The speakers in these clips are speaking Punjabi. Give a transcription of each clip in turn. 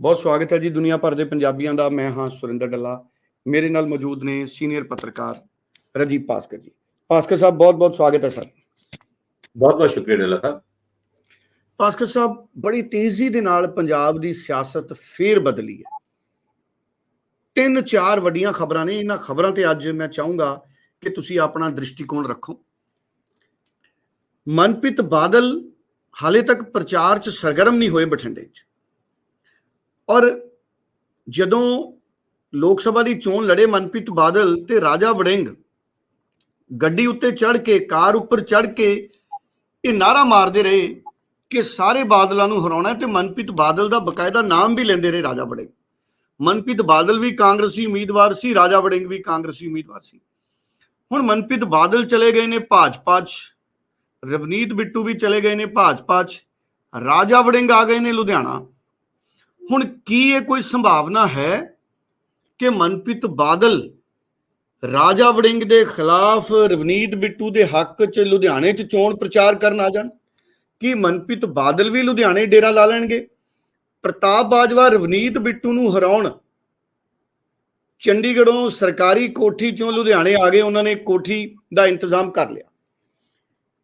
ਬਹੁਤ ਸਵਾਗਤ ਹੈ ਜੀ ਦੁਨੀਆ ਭਰ ਦੇ ਪੰਜਾਬੀਆਂ ਦਾ। ਮੈਂ ਹਾਂ ਸੁਰਿੰਦਰ ਡੱਲਾ। ਮੇਰੇ ਨਾਲ ਮੌਜੂਦ ਨੇ ਸੀਨੀਅਰ ਪੱਤਰਕਾਰ ਰਜੀਵ ਪਾਸਕਰ ਜੀ। ਪਾਸਕਰ ਸਾਹਿਬ ਬਹੁਤ ਬਹੁਤ ਸਵਾਗਤ ਹੈ ਸਰ। ਬਹੁਤ ਬਹੁਤ ਸ਼ੁਕਰੀਆ ਡੱਲਾ ਸਾਹਿਬ। ਪਾਸਕਰ ਸਾਹਿਬ ਬੜੀ ਤੇਜ਼ੀ ਦੇ ਨਾਲ ਪੰਜਾਬ ਦੀ ਸਿਆਸਤ ਫੇਰ ਬਦਲੀ ਹੈ। ਤਿੰਨ ਚਾਰ ਵੱਡੀਆਂ ਖਬਰਾਂ ਨੇ। ਇਹਨਾਂ ਖਬਰਾਂ ਤੇ ਅੱਜ ਮੈਂ ਚਾਹੂੰਗਾ ਕਿ ਤੁਸੀਂ ਆਪਣਾ ਦ੍ਰਿਸ਼ਟੀਕੋਣ ਰੱਖੋ। ਮਨਪ੍ਰੀਤ ਬਾਦਲ ਹਾਲੇ ਤੱਕ ਪ੍ਰਚਾਰ 'ਚ ਸਰਗਰਮ ਨਹੀਂ ਹੋਏ ਬਠਿੰਡੇ 'ਚ। ਔਰ ਜਦੋਂ ਲੋਕ ਸਭਾ ਦੀ ਚੋਣ ਲੜੇ ਮਨਪ੍ਰੀਤ ਬਾਦਲ ਤੇ ਰਾਜਾ ਵੜਿੰਗ, ਗੱਡੀ ਉੱਤੇ ਚੜ ਕੇ, ਕਾਰ ਉੱਪਰ ਚੜ ਕੇ ਇਹ ਨਾਰਾ ਮਾਰਦੇ ਰਹੇ ਕਿ ਸਾਰੇ ਬਾਦਲਾਂ ਨੂੰ ਹਰਾਉਣਾ ਤੇ ਮਨਪ੍ਰੀਤ ਬਾਦਲ ਦਾ ਬਕਾਇਦਾ ਨਾਮ ਵੀ ਲੈਂਦੇ ਰਹੇ ਰਾਜਾ ਵੜਿੰਗ। ਮਨਪ੍ਰੀਤ ਬਾਦਲ ਵੀ ਕਾਂਗਰਸੀ ਉਮੀਦਵਾਰ ਸੀ, ਰਾਜਾ ਵੜਿੰਗ ਵੀ ਕਾਂਗਰਸੀ ਉਮੀਦਵਾਰ ਸੀ। ਹੁਣ ਮਨਪ੍ਰੀਤ ਬਾਦਲ ਚਲੇ ਗਏ ਨੇ ਭਾਜਪਾ 'ਚ, ਰਵਨੀਤ ਬਿੱਟੂ ਵੀ ਚਲੇ ਗਏ ਨੇ ਭਾਜਪਾ 'ਚ, ਰਾਜਾ ਵੜਿੰਗ ਆ ਗਏ ਨੇ ਲੁਧਿਆਣਾ। ਹੁਣ ਕੀ ਇਹ ਕੋਈ ਸੰਭਾਵਨਾ ਹੈ ਕਿ ਮਨਪ੍ਰੀਤ ਬਾਦਲ ਰਾਜਾ ਵੜਿੰਗ ਦੇ ਖਿਲਾਫ ਰਵਨੀਤ ਬਿੱਟੂ ਦੇ ਹੱਕ 'ਚ ਲੁਧਿਆਣੇ 'ਚ ਚੋਣ ਪ੍ਰਚਾਰ ਕਰਨ ਆ ਜਾਣ? ਕੀ ਮਨਪ੍ਰੀਤ ਬਾਦਲ ਵੀ ਲੁਧਿਆਣੇ ਡੇਰਾ ਲਾ ਲੈਣਗੇ? ਪ੍ਰਤਾਪ ਬਾਜਵਾ ਰਵਨੀਤ ਬਿੱਟੂ ਨੂੰ ਹਰਾਉਣ। ਚੰਡੀਗੜ੍ਹੋਂ ਸਰਕਾਰੀ ਕੋਠੀ ਚੋਂ ਲੁਧਿਆਣੇ ਆ ਗਏ, ਉਹਨਾਂ ਨੇ ਕੋਠੀ ਦਾ ਇੰਤਜ਼ਾਮ ਕਰ ਲਿਆ।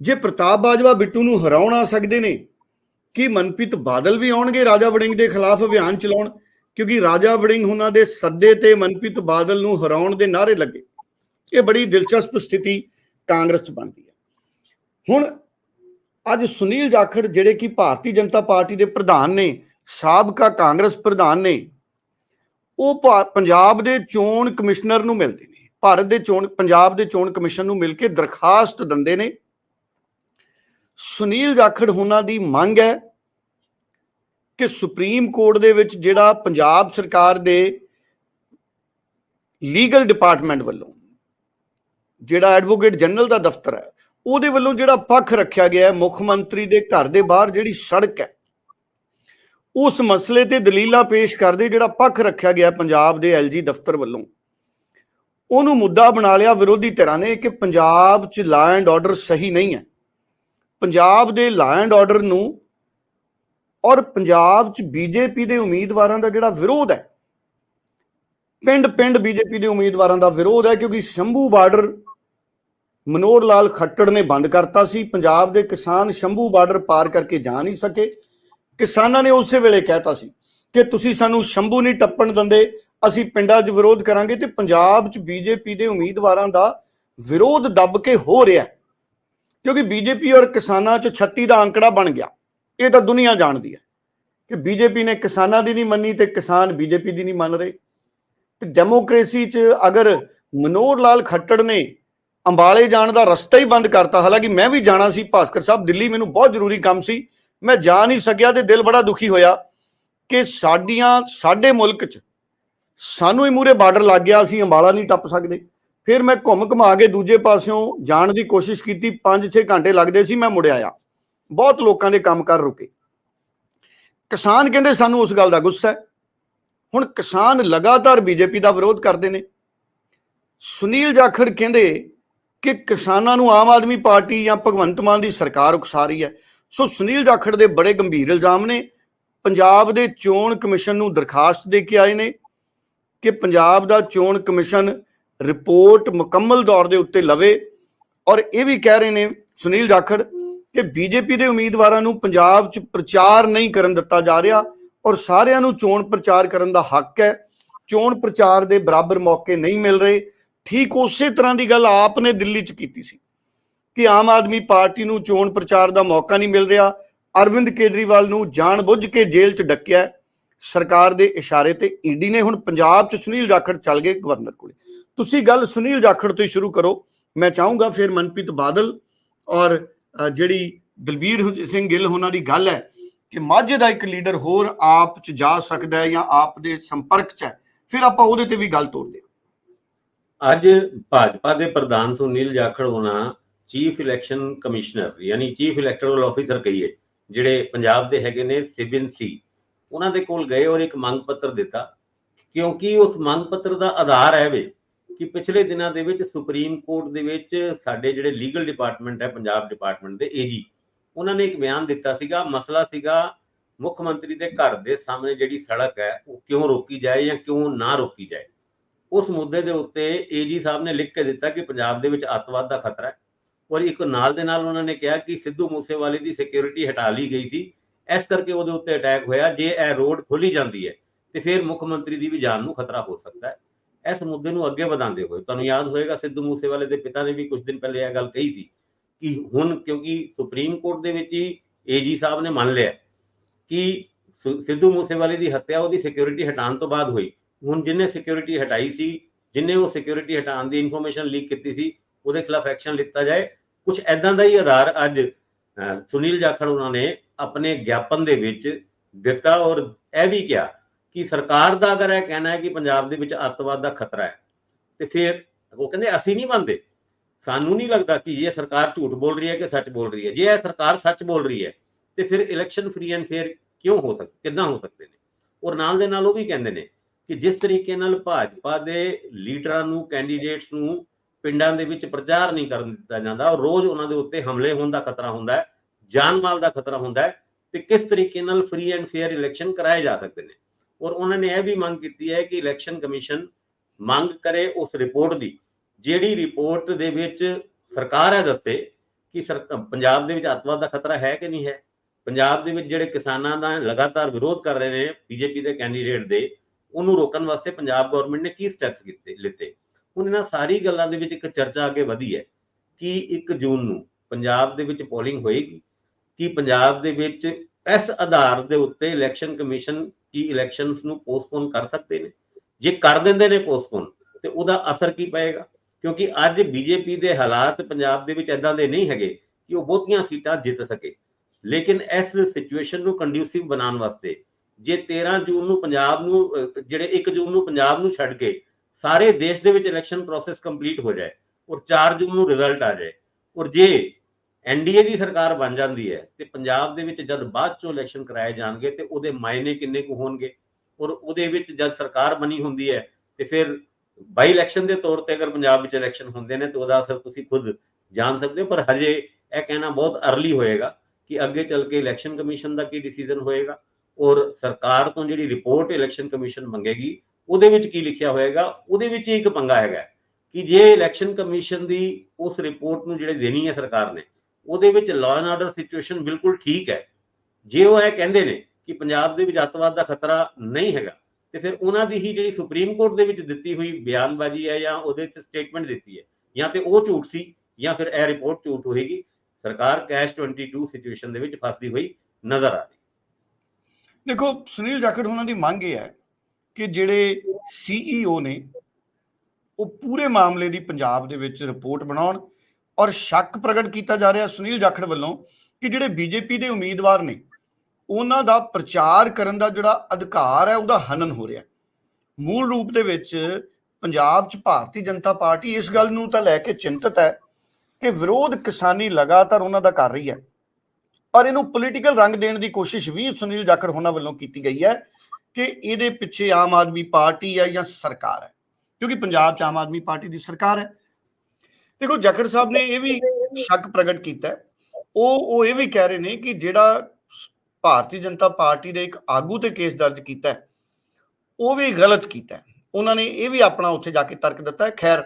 ਜੇ ਪ੍ਰਤਾਪ ਬਾਜਵਾ ਬਿੱਟੂ ਨੂੰ ਹਰਾਉਣ ਆ ਸਕਦੇ ਨੇ ਕਿ ਮਨਪ੍ਰੀਤ ਬਾਦਲ ਵੀ ਆਉਣਗੇ ਰਾਜਾ ਵੜਿੰਗ ਦੇ ਖਿਲਾਫ ਅਭਿਆਨ ਚਲਾਉਣ? ਕਿਉਂਕਿ ਰਾਜਾ ਵੜਿੰਗ ਉਹਨਾਂ ਦੇ ਸੱਦੇ ਤੇ ਮਨਪ੍ਰੀਤ ਬਾਦਲ ਨੂੰ ਹਰਾਉਣ ਦੇ ਨਾਰੇ ਲੱਗੇ। ਇਹ ਬੜੀ ਦਿਲਚਸਪ ਸਥਿਤੀ ਕਾਂਗਰਸ 'ਚ ਬਣਦੀ ਹੈ। ਹੁਣ ਅੱਜ ਸੁਨੀਲ ਜਾਖੜ, ਜਿਹੜੇ ਕਿ ਭਾਰਤੀ ਜਨਤਾ ਪਾਰਟੀ ਦੇ ਪ੍ਰਧਾਨ ਨੇ, ਸਾਬਕਾ ਕਾਂਗਰਸ ਪ੍ਰਧਾਨ ਨੇ, ਉਹ ਭਾ- ਪੰਜਾਬ ਦੇ ਚੋਣ ਕਮਿਸ਼ਨਰ ਨੂੰ ਮਿਲਦੇ ਨੇ। ਭਾਰਤ ਦੇ ਚੋਣ, ਪੰਜਾਬ ਦੇ ਚੋਣ ਕਮਿਸ਼ਨ ਨੂੰ ਮਿਲ ਕੇ ਦਰਖਾਸਤ ਦਿੰਦੇ ਨੇ। ਸੁਨੀਲ ਜਾਖੜ, ਉਹਨਾਂ ਦੀ ਮੰਗ ਹੈ ਕਿ ਸੁਪਰੀਮ ਕੋਰਟ ਦੇ ਵਿੱਚ ਜਿਹੜਾ ਪੰਜਾਬ ਸਰਕਾਰ ਦੇ ਲੀਗਲ ਡਿਪਾਰਟਮੈਂਟ ਵੱਲੋਂ ਜਿਹੜਾ ਐਡਵੋਕੇਟ ਜਨਰਲ ਦਾ ਦਫ਼ਤਰ ਹੈ, ਉਹਦੇ ਵੱਲੋਂ ਜਿਹੜਾ ਪੱਖ ਰੱਖਿਆ ਗਿਆ ਹੈ, ਮੁੱਖ ਮੰਤਰੀ ਦੇ ਘਰ ਦੇ ਬਾਹਰ ਜਿਹੜੀ ਸੜਕ ਹੈ, ਉਸ ਮਸਲੇ ਤੇ ਦਲੀਲਾਂ ਪੇਸ਼ ਕਰਦੇ ਜਿਹੜਾ ਪੱਖ ਰੱਖਿਆ ਗਿਆ ਪੰਜਾਬ ਦੇ ਐਲਜੀ ਦਫ਼ਤਰ ਵੱਲੋਂ, ਉਹਨੂੰ ਮੁੱਦਾ ਬਣਾ ਲਿਆ ਵਿਰੋਧੀ ਧਿਰਾਂ ਨੇ ਕਿ ਪੰਜਾਬ 'ਚ ਲਾ ਐਂਡ ਆਰਡਰ ਸਹੀ ਨਹੀਂ ਹੈ। ਪੰਜਾਬ ਦੇ ਲਾ ਐਂਡ ਆਰਡਰ ਨੂੰ ਔਰ ਪੰਜਾਬ 'ਚ ਬੀਜੇਪੀ ਦੇ ਉਮੀਦਵਾਰਾਂ ਦਾ ਜਿਹੜਾ ਵਿਰੋਧ ਹੈ, ਪਿੰਡ ਪਿੰਡ ਬੀਜੇਪੀ ਦੇ ਉਮੀਦਵਾਰਾਂ ਦਾ ਵਿਰੋਧ ਹੈ ਕਿਉਂਕਿ ਸ਼ੰਭੂ ਬਾਰਡਰ ਮਨੋਹਰ ਲਾਲ ਖੱਟੜ ਨੇ ਬੰਦ ਕਰਤਾ ਸੀ, ਪੰਜਾਬ ਦੇ ਕਿਸਾਨ ਸ਼ੰਭੂ ਬਾਰਡਰ ਪਾਰ ਕਰਕੇ ਜਾ ਨਹੀਂ ਸਕੇ ਕਿਸਾਨਾਂ ਨੇ ਉਸੇ ਵੇਲੇ ਕਹਿਤਾ ਸੀ ਕਿ ਤੁਸੀਂ ਸਾਨੂੰ ਸ਼ੰਭੂ ਨਹੀਂ ਟੱਪਣ ਦਿੰਦੇ, ਅਸੀਂ ਪਿੰਡਾਂ 'ਚ ਵਿਰੋਧ ਕਰਾਂਗੇ ਤੇ ਪੰਜਾਬ 'ਚ ਬੀਜੇਪੀ ਦੇ ਉਮੀਦਵਾਰਾਂ ਦਾ ਵਿਰੋਧ ਦੱਬ ਕੇ ਹੋ ਰਿਹਾ ਹੈ। ਕਿਉਂਕਿ ਬੀਜੇਪੀ ਔਰ ਕਿਸਾਨਾਂ 'ਚ 36 ਦਾ ਅੰਕੜਾ ਬਣ ਗਿਆ ਇਹ ਤਾਂ ਦੁਨੀਆ ਜਾਣਦੀ ਹੈ ਕਿ ਬੀਜੇਪੀ ਨੇ ਕਿਸਾਨਾਂ ਦੀ ਨਹੀਂ ਮੰਨੀ ਤੇ ਕਿਸਾਨ ਬੀਜੇਪੀ ਦੀ ਨਹੀਂ ਮੰਨ ਰਹੇ। ਤੇ ਡੈਮੋਕ੍ਰੇਸੀ 'ਚ ਅਗਰ ਮਨੋਹਰ ਲਾਲ ਖੱਟੜ ਨੇ ਅੰਬਾਲੇ ਜਾਣ ਦਾ ਰਸਤਾ ਹੀ ਬੰਦ ਕਰਤਾ, ਹਾਲਾਂਕਿ ਮੈਂ ਵੀ ਜਾਣਾ ਸੀ, ਭਾਸਕਰ ਸਾਹਿਬ ਦਿੱਲੀ ਮੈਨੂੰ ਬਹੁਤ ਜ਼ਰੂਰੀ ਕੰਮ ਸੀ, ਮੈਂ ਜਾ ਨਹੀਂ ਸਕਿਆ ਤੇ ਦਿਲ ਬੜਾ ਦੁਖੀ ਹੋਇਆ ਕਿ ਸਾਡੀਆਂ, ਸਾਡੇ ਮੁਲਕ 'ਚ ਸਾਨੂੰ ਹੀ ਮੂਰੇ ਬਾਰਡਰ ਲੱਗ ਗਿਆ, ਅਸੀਂ ਅੰਬਾਲਾ ਨਹੀਂ ਟੱਪ ਸਕਦੇ। ਫਿਰ ਮੈਂ ਘੁੰਮ ਘਮਾ ਕੇ ਦੂਜੇ ਪਾਸਿਓਂ ਜਾਣ ਦੀ ਕੋਸ਼ਿਸ਼ ਕੀਤੀ 5-6 ਘੰਟੇ ਲੱਗਦੇ ਸੀ, ਮੈਂ ਮੁੜ ਆਇਆ। ਬਹੁਤ ਲੋਕਾਂ ਦੇ ਕੰਮ ਕਰ ਰੁਕੇ। ਕਿਸਾਨ ਕਹਿੰਦੇ ਸਾਨੂੰ ਉਸ ਗੱਲ ਦਾ ਗੁੱਸਾ ਹੈ। ਹੁਣ ਕਿਸਾਨ ਲਗਾਤਾਰ ਬੀਜੇਪੀ ਦਾ ਵਿਰੋਧ ਕਰਦੇ ਨੇ। ਸੁਨੀਲ ਜਾਖੜ ਕਹਿੰਦੇ ਕਿ ਕਿਸਾਨਾਂ ਨੂੰ ਆਮ ਆਦਮੀ ਪਾਰਟੀ ਜਾਂ ਭਗਵੰਤ ਮਾਨ ਦੀ ਸਰਕਾਰ ਉਕਸਾ ਰਹੀ ਹੈ। ਸੋ ਸੁਨੀਲ ਜਾਖੜ ਦੇ ਬੜੇ ਗੰਭੀਰ ਇਲਜ਼ਾਮ ਨੇ। ਪੰਜਾਬ ਦੇ ਚੋਣ ਕਮਿਸ਼ਨ ਨੂੰ ਦਰਖਾਸਤ ਦੇ ਕੇ ਆਏ ਨੇ ਕਿ ਪੰਜਾਬ ਦਾ ਚੋਣ ਕਮਿਸ਼ਨ ਰਿਪੋਰਟ ਮੁਕੰਮਲ ਦੌਰ ਦੇ ਉੱਤੇ ਲਵੇ। ਔਰ ਇਹ ਵੀ ਕਹਿ ਰਹੇ ਨੇ ਸੁਨੀਲ ਜਾਖੜ ਕਿ ਬੀਜੇਪੀ ਦੇ ਉਮੀਦਵਾਰਾਂ ਨੂੰ ਪੰਜਾਬ 'ਚ ਪ੍ਰਚਾਰ ਨਹੀਂ ਕਰਨ ਦਿੱਤਾ ਜਾ ਰਿਹਾ ਔਰ ਸਾਰਿਆਂ ਨੂੰ ਚੋਣ ਪ੍ਰਚਾਰ ਕਰਨ ਦਾ ਹੱਕ ਹੈ। ਚੋਣ ਪ੍ਰਚਾਰ ਦੇ ਬਰਾਬਰ ਮੌਕੇ ਨਹੀਂ ਮਿਲ ਰਹੇ। ਠੀਕ ਉਸੇ ਤਰ੍ਹਾਂ ਦੀ ਗੱਲ ਆਪ ਨੇ ਦਿੱਲੀ 'ਚ ਕੀਤੀ ਸੀ ਕਿ ਆਮ ਆਦਮੀ ਪਾਰਟੀ ਨੂੰ ਚੋਣ ਪ੍ਰਚਾਰ ਦਾ ਮੌਕਾ ਨਹੀਂ ਮਿਲ ਰਿਹਾ। ਅਰਵਿੰਦ ਕੇਜਰੀਵਾਲ ਨੂੰ ਜਾਣਬੁੱਝ ਕੇ ਜੇਲ੍ਹ 'ਚ ਡੱਕਿਆ। ਸਰਕਾਰ ਦੇ ਇਸ਼ਾਰੇ ਤੇ ਈਡੀ ਨੇ ਹੁਣ ਪੰਜਾਬ 'ਚ ਸੁਨੀਲ ਜਾਖੜ ਚੱਲ ਗਏ ਗਵਰਨਰ ਕੋਲੇ। ਤੁਸੀਂ ਗੱਲ ਸੁਨੀਲ ਜਾਖੜ ਤੋਂ ਹੀ ਸ਼ੁਰੂ ਕਰੋ। ਮੈਂ ਚਾਹੂੰਗਾ ਫਿਰ ਮਨਪ੍ਰੀਤ ਬਾਦਲ ਔਰ ਜਿਹੜੀ ਦਲਬੀਰ ਸਿੰਘ ਗਿੱਲ ਉਹਨਾਂ ਦੀ ਗੱਲ ਹੈ ਕਿ ਮਾਝੇ ਦਾ ਇੱਕ ਲੀਡਰ ਹੋਰ ਆਪ 'ਚ ਜਾ ਸਕਦਾ ਹੈ ਜਾਂ ਆਪ ਦੇ ਸੰਪਰਕ 'ਚ ਹੈ। ਫਿਰ ਆਪਾਂ ਉਹਦੇ ਤੇ ਵੀ ਗੱਲ ਤੋਰਦੇ ਹਾਂ। ਅੱਜ ਭਾਜਪਾ ਦੇ ਪ੍ਰਧਾਨ ਸੁਨੀਲ ਜਾਖੜ ਹੋਣਾ ਚੀਫ ਇਲੈਕਸ਼ਨ ਕਮਿਸ਼ਨਰ, ਯਾਨੀ ਚੀਫ ਇਲੈਕਟਰਲ ਆਫੀਸਰ ਕਹੀਏ, ਜਿਹੜੇ ਪੰਜਾਬ ਦੇ ਹੈਗੇ ਨੇ ਸਿਬਿਨ ਸੀ, ਉਹਨਾਂ ਦੇ ਕੋਲ ਗਏ ਔਰ ਇੱਕ ਮੰਗ ਪੱਤਰ ਦਿੱਤਾ। ਕਿਉਂਕਿ ਉਸ ਮੰਗ ਪੱਤਰ ਦਾ ਆਧਾਰ ਹੈ ਵੇ ਕਿ ਪਿਛਲੇ ਦਿਨਾਂ ਦੇ ਵਿੱਚ ਸੁਪਰੀਮ ਕੋਰਟ ਦੇ ਵਿੱਚ ਸਾਡੇ ਜਿਹੜੇ ਲੀਗਲ ਡਿਪਾਰਟਮੈਂਟ ਹੈ, ਪੰਜਾਬ ਡਿਪਾਰਟਮੈਂਟ ਦੇ ਏਜੀ ਉਹਨਾਂ ਨੇ ਇੱਕ ਬਿਆਨ ਦਿੱਤਾ ਸੀਗਾ, ਮਸਲਾ ਸੀਗਾ ਮੁੱਖ ਮੰਤਰੀ ਦੇ ਘਰ ਦੇ ਸਾਹਮਣੇ ਜਿਹੜੀ ਸੜਕ ਹੈ, ਉਹ ਕਿਉਂ ਰੋਕੀ ਜਾਏ ਜਾਂ ਕਿਉਂ ਨਾ ਰੋਕੀ ਜਾਏ। ਉਸ ਮੁੱਦੇ ਦੇ ਉੱਤੇ ਏਜੀ ਸਾਹਿਬ ਨੇ ਲਿਖ ਕੇ ਦਿੱਤਾ ਕਿ ਪੰਜਾਬ ਦੇ ਵਿੱਚ ਅੱਤਵਾਦ ਦਾ ਖਤਰਾ ਹੈ ਔਰ ਇੱਕ ਨਾਲ ਦੇ ਨਾਲ ਉਹਨਾਂ ਨੇ ਕਿਹਾ ਕਿ ਸਿੱਧੂ ਮੂਸੇਵਾਲੇ ਦੀ ਸਿਕਿਉਰਿਟੀ ਹਟਾ ਲਈ ਗਈ ਸੀ। ਇਸ ਕਰਕੇ ਉਹਦੇ ਉੱਤੇ ਅਟੈਕ ਹੋਇਆ। ਜੇ ਇਹ ਰੋਡ ਖੋਲੀ ਜਾਂਦੀ ਹੈ, ਤੇ ਫਿਰ ਮੁੱਖ ਮੰਤਰੀ ਦੀ ਵੀ ਜਾਨ ਨੂੰ ਖਤਰਾ ਹੋ ਸਕਦਾ ਹੈ। ਇਸ ਮੁੱਦੇ ਨੂੰ ਅੱਗੇ ਵਧਾਉਂਦੇ ਹੋਏ। ਤੁਹਾਨੂੰ ਯਾਦ ਹੋਏਗਾ ਸਿੱਧੂ ਮੂਸੇਵਾਲੇ ਦੇ ਪਿਤਾ ਨੇ ਵੀ ਕੁਝ ਦਿਨ ਪਹਿਲੇ ਇਹ ਗੱਲ ਕਹੀ ਸੀ ਕਿ ਹੁਣ ਕਿਉਂਕਿ ਸੁਪਰੀਮ ਕੋਰਟ ਦੇ ਵਿੱਚ ਹੀ ਏਜੀ ਸਾਹਿਬ ਨੇ ਮੰਨ ਲਿਆ ਕਿ ਸਿੱਧੂ ਮੂਸੇਵਾਲੇ ਦੀ ਹੱਤਿਆ ਉਹਦੀ ਸਿਕਿਉਰਿਟੀ ਹਟਾਉਣ ਤੋਂ ਬਾਅਦ ਹੋਈ। ਹੁਣ ਜਿਨੇ ਸਿਕਿਉਰਿਟੀ ਹਟਾਈ ਸੀ ਜਿਨੇ ਉਹ ਸਿਕਿਉਰਿਟੀ ਹਟਾਉਣ ਦੀ ਇਨਫੋਰਮੇਸ਼ਨ ਲੀਕ ਕੀਤੀ ਸੀ ਉਹਦੇ ਖਿਲਾਫ ਐਕਸ਼ਨ ਲਿੱਤਾ ਜਾਏ। ਕੁਝ ਐਦਾਂ ਦਾ ਹੀ ਆਧਾਰ ਅੱਜ ਅਹ, ਸੁਨੀਲ ਜਾਖੜ ਉਹਨਾਂ ਨੇ ਆਪਣੇ ਗਿਆਪਨ ਦੇ ਵਿੱਚ ਦਿੱਤਾ ਔਰ ਇਹ ਵੀ ਕਿਹਾ ਕਿ ਸਰਕਾਰ ਦਾ ਅਗਰ ਇਹ ਕਹਿਣਾ ਹੈ ਕਿ ਪੰਜਾਬ ਦੇ ਵਿੱਚ ਅੱਤਵਾਦ ਦਾ ਖਤਰਾ ਹੈ, ਤੇ ਫਿਰ ਉਹ ਕਹਿੰਦੇ ਅਸੀਂ ਨਹੀਂ ਮੰਨਦੇ। ਸਾਨੂੰ ਨਹੀਂ ਲੱਗਦਾ ਕਿ ਇਹ ਸਰਕਾਰ ਝੂਠ ਬੋਲ ਰਹੀ ਹੈ ਕਿ ਸੱਚ ਬੋਲ ਰਹੀ ਹੈ। ਜੇ ਇਹ ਸਰਕਾਰ ਸੱਚ ਬੋਲ ਰਹੀ ਹੈ, ਤੇ ਫਿਰ ਇਲੈਕਸ਼ਨ ਫ੍ਰੀ ਐਂਡ ਫੇਅਰ ਕਿਉਂ ਹੋ ਸਕ, ਕਿੱਦਾਂ ਹੋ ਸਕਦੇ ਨੇ? ਔਰ ਨਾਲ ਦੇ ਨਾਲ ਉਹ ਵੀ ਕਹਿੰਦੇ ਨੇ ਕਿ ਜਿਸ ਤਰੀਕੇ ਨਾਲ ਭਾਜਪਾ ਦੇ ਲੀਡਰਾਂ ਨੂੰ ਕੈਂਡੀਡੇਟਸ ਨੂੰ ਪਿੰਡਾਂ ਦੇ ਵਿੱਚ ਪ੍ਰਚਾਰ ਨਹੀਂ ਕਰਨ ਦਿੱਤਾ ਜਾਂਦਾ ਔਰ ਰੋਜ਼ ਉਹਨਾਂ ਦੇ ਉੱਤੇ ਹਮਲੇ ਹੋਣ ਦਾ ਖਤਰਾ ਹੁੰਦਾ ਹੈ, ਜਾਨ ਮਾਲ ਦਾ ਖਤਰਾ ਹੁੰਦਾ ਹੈ, ਤੇ ਕਿਸ ਤਰੀਕੇ ਨਾਲ ਫ੍ਰੀ ਐਂਡ ਫੇਅਰ ਇਲੈਕਸ਼ਨ ਕਰਾਏ ਜਾ ਸਕਦੇ ਨੇ? ਔਰ ਉਹਨਾਂ ਨੇ ਇਹ ਵੀ ਮੰਗ ਕੀਤੀ ਹੈ ਕਿ ਇਲੈਕਸ਼ਨ ਕਮਿਸ਼ਨ ਮੰਗ ਕਰੇ ਉਸ ਰਿਪੋਰਟ ਦੀ, ਜਿਹੜੀ ਰਿਪੋਰਟ ਦੇ ਵਿੱਚ ਸਰਕਾਰ ਹੈ ਦੱਸੇ ਕਿ ਪੰਜਾਬ ਦੇ ਵਿੱਚ ਅੱਤਵਾਦ ਦਾ ਖਤਰਾ ਹੈ ਕਿ ਨਹੀਂ ਹੈ? ਪੰਜਾਬ ਦੇ ਵਿੱਚ ਜਿਹੜੇ ਕਿਸਾਨਾਂ ਦਾ ਲਗਾਤਾਰ ਵਿਰੋਧ ਕਰ ਰਹੇ ਨੇ ਬੀਜੇਪੀ ਦੇ ਕੈਂਡੀਡੇਟ ਦੇ, ਉਹਨੂੰ ਰੋਕਣ ਵਾਸਤੇ ਪੰਜਾਬ ਗਵਰਨਮੈਂਟ ਨੇ ਕੀ ਸਟੈਪਸ ਕੀਤੇ, ਲਿੱਤੇ? ਹੁਣ ਇਹਨਾਂ ਸਾਰੀ ਗੱਲਾਂ ਦੇ ਵਿੱਚ ਇੱਕ ਚਰਚਾ ਅੱਗੇ ਵਧੀ ਹੈ ਕਿ 1 ਜੂਨ ਨੂੰ ਪੰਜਾਬ ਦੇ ਵਿੱਚ ਪੋਲਿੰਗ ਹੋਏਗੀ ਕਿ ਪੰਜਾਬ ਦੇ ਵਿੱਚ ਇਸ ਆਧਾਰ ਦੇ ਉੱਤੇ ਇਲੈਕਸ਼ਨ ਕਮਿਸ਼ਨ ਕੀ ਇਲੈਕਸ਼ਨਸ ਨੂੰ ਪੋਸਟਪੋਨ ਕਰ ਸਕਦੇ ਨੇ। ਜੇ ਕਰ ਦਿੰਦੇ ਨੇ ਪੋਸਟਪੋਨ ਤੇ ਉਹਦਾ ਅਸਰ ਕੀ ਪਏਗਾ? ਕਿਉਂਕਿ ਅੱਜ ਬੀਜੇਪੀ ਦੇ ਹਾਲਾਤ ਪੰਜਾਬ ਦੇ ਵਿੱਚ ਐਦਾਂ ਦੇ ਨਹੀਂ ਹੈਗੇ ਕਿ ਉਹ ਬਹੁਤੀਆਂ ਸੀਟਾਂ ਜਿੱਤ ਸਕੇ। ਲੇਕਿਨ ਇਸ ਸਿਚੁਏਸ਼ਨ ਨੂੰ ਕੰਡਿਊਸਿਵ ਬਣਾਉਣ ਵਾਸਤੇ ਜੇ 13 ਜੂਨ ਨੂੰ ਪੰਜਾਬ ਨੂੰ ਜਿਹੜੇ 1 ਜੂਨ ਨੂੰ ਪੰਜਾਬ ਨੂੰ ਛੱਡ ਕੇ ਸਾਰੇ ਦੇਸ਼ ਦੇ ਵਿੱਚ ਇਲੈਕਸ਼ਨ ਪ੍ਰੋਸੈਸ ਕੰਪਲੀਟ ਹੋ ਜਾਏ ਔਰ 4 ਜੂਨ ਨੂੰ ਰਿਜ਼ਲਟ ਆ ਜਾਏ, ਔਰ ਜੇ ਐਨਡੀਏ ਦੀ ਸਰਕਾਰ ਬਣ ਜਾਂਦੀ ਹੈ ਤੇ ਪੰਜਾਬ ਦੇ ਵਿੱਚ ਜਦ ਬਾਅਦ ਚੋਂ ਇਲੈਕਸ਼ਨ ਕਰਾਏ ਜਾਣਗੇ ਤੇ ਉਹਦੇ ਮਾਇਨੇ ਕਿੰਨੇ ਕੁ ਹੋਣਗੇ ਔਰ ਉਹਦੇ ਵਿੱਚ ਜਦ ਸਰਕਾਰ ਬਣੀ ਹੁੰਦੀ ਹੈ ਤੇ ਫਿਰ ਬਾਈ ਇਲੈਕਸ਼ਨ ਦੇ ਤੌਰ ਤੇ ਅਗਰ ਪੰਜਾਬ ਵਿੱਚ ਇਲੈਕਸ਼ਨ ਹੁੰਦੇ ਨੇ ਤਾਂ ਉਹਦਾ ਅਸਰ ਤੁਸੀਂ ਖੁਦ ਜਾਣ ਸਕਦੇ ਹੋ, ਪਰ ਹਜੇ ਇਹ ਕਹਿਣਾ ਬਹੁਤ ਅਰਲੀ ਹੋਏਗਾ ਕਿ ਅੱਗੇ ਚੱਲ ਕੇ ਇਲੈਕਸ਼ਨ ਕਮਿਸ਼ਨ ਦਾ ਕੀ ਡਿਸੀਜਨ ਹੋਏਗਾ ਔਰ ਸਰਕਾਰ ਤੋਂ ਜਿਹੜੀ ਰਿਪੋਰਟ ਇਲੈਕਸ਼ਨ ਕਮਿਸ਼ਨ ਮੰਗੇਗੀ, ਉਹਦੇ ਵਿੱਚ ਕੀ ਲਿਖਿਆ ਹੋਏਗਾ, ਉਹਦੇ ਵਿੱਚ ਹੀ ਇੱਕ ਪੰਗਾ ਹੈਗਾ ਕਿ ਜੇ ਇਲੈਕਸ਼ਨ ਕਮਿਸ਼ਨ ਦੀ ਉਸ ਰਿਪੋਰਟ ਨੂੰ ਜਿਹੜੇ ਦੇਣੀ ਹੈ ਸਰਕਾਰ ਨੇ ਉਹਦੇ ਵਿੱਚ ਲਾਅ ਐਂਡ ਆਰਡਰ ਸਿਚੁਏਸ਼ਨ ਬਿਲਕੁਲ ਠੀਕ ਹੈ। ਜੇ ਉਹ ਇਹ ਕਹਿੰਦੇ ਨੇ ਕਿ ਪੰਜਾਬ ਦੇ ਵਿੱਚ ਅੱਤਵਾਦ ਦਾ ਖਤਰਾ ਨਹੀਂ ਹੈਗਾ, ਤੇ ਫਿਰ ਉਹਨਾਂ ਦੀ ਹੀ ਜਿਹੜੀ ਸੁਪਰੀਮ ਕੋਰਟ ਦੇ ਵਿੱਚ ਦਿੱਤੀ ਹੋਈ ਬਿਆਨਬਾਜ਼ੀ ਹੈ ਜਾਂ ਉਹਦੇ ਵਿੱਚ ਸਟੇਟਮੈਂਟ ਦਿੱਤੀ ਹੈ, ਜਾਂ ਤੇ ਉਹ ਝੂਠ ਸੀ, ਜਾਂ ਫਿਰ ਇਹ ਰਿਪੋਰਟ ਝੂਠ ਹੋਏਗੀ, ਸਰਕਾਰ ਕੈਸ਼ 22 ਸਿਚੁਏਸ਼ਨ ਦੇ ਵਿੱਚ ਫਸਦੀ ਹੋਈ ਨਜ਼ਰ ਆ ਰਹੀ। ਦੇਖੋ, ਸੁਨੀਲ ਜਾਖੜ, ਉਹਨਾਂ ਦੀ ਮੰਗ ਇਹ ਹੈ ਕਿ ਜਿਹੜੇ ਸੀਈਓ ਨੇ, ਉਹ ਪੂਰੇ ਮਾਮਲੇ ਦੀ ਪੰਜਾਬ ਦੇ ਵਿੱਚ ਰਿਪੋਰਟ ਬਣਾਉਣ ਔਰ ਸ਼ੱਕ ਪ੍ਰਗਟ ਕੀਤਾ ਜਾ ਰਿਹਾ ਸੁਨੀਲ ਜਾਖੜ ਵੱਲੋਂ ਕਿ ਜਿਹੜੇ ਬੀਜੇਪੀ ਦੇ ਉਮੀਦਵਾਰ ਨੇ, ਉਹਨਾਂ ਦਾ ਪ੍ਰਚਾਰ ਕਰਨ ਦਾ ਜਿਹੜਾ ਅਧਿਕਾਰ ਹੈ, ਉਹਦਾ ਹਨਨ ਹੋ ਰਿਹਾ ਮੂਲ ਰੂਪ ਦੇ ਵਿੱਚ ਪੰਜਾਬ 'ਚ ਭਾਰਤੀ ਜਨਤਾ ਪਾਰਟੀ ਇਸ ਗੱਲ ਨੂੰ ਤਾਂ ਲੈ ਕੇ ਚਿੰਤਤ ਹੈ ਕਿ ਵਿਰੋਧ ਕਿਸਾਨੀ ਲਗਾਤਾਰ ਉਹਨਾਂ ਦਾ ਕਰ ਰਹੀ ਹੈ। ਪਰ ਇਹਨੂੰ ਪੋਲੀਟੀਕਲ ਰੰਗ ਦੇਣ ਦੀ ਕੋਸ਼ਿਸ਼ ਵੀ ਸੁਨੀਲ ਜਾਖੜ ਹੋਣਾ ਵੱਲੋਂ ਕੀਤੀ ਗਈ ਹੈ ਕਿ ਇਹਦੇ ਪਿੱਛੇ ਆਮ ਆਦਮੀ ਪਾਰਟੀ ਹੈ ਜਾਂ ਸਰਕਾਰ ਹੈ। ਕਿਉਂਕਿ ਪੰਜਾਬ 'ਚ ਆਮ ਆਦਮੀ ਪਾਰਟੀ ਦੀ ਸਰਕਾਰ ਹੈ। ਦੇਖੋ ਜਾਖੜ ਸਾਹਿਬ ਨੇ ਇਹ ਵੀ ਸ਼ੱਕ ਪ੍ਰਗਟ ਕੀਤਾ ਹੈ। ਉਹ ਉਹ ਇਹ ਵੀ ਕਹਿ ਰਹੇ ਨੇ ਕਿ ਜਿਹੜਾ ਭਾਰਤੀ ਜਨਤਾ ਪਾਰਟੀ ਦੇ ਇੱਕ ਆਗੂ ਤੇ ਕੇਸ ਦਰਜ ਕੀਤਾ ਹੈ ਉਹ ਵੀ ਗਲਤ ਕੀਤਾ ਹੈ। ਉਹਨਾਂ ਨੇ ਇਹ ਵੀ ਆਪਣਾ ਉੱਥੇ ਜਾ ਕੇ ਤਰਕ ਦਿੱਤਾ ਹੈ। ਖੈਰ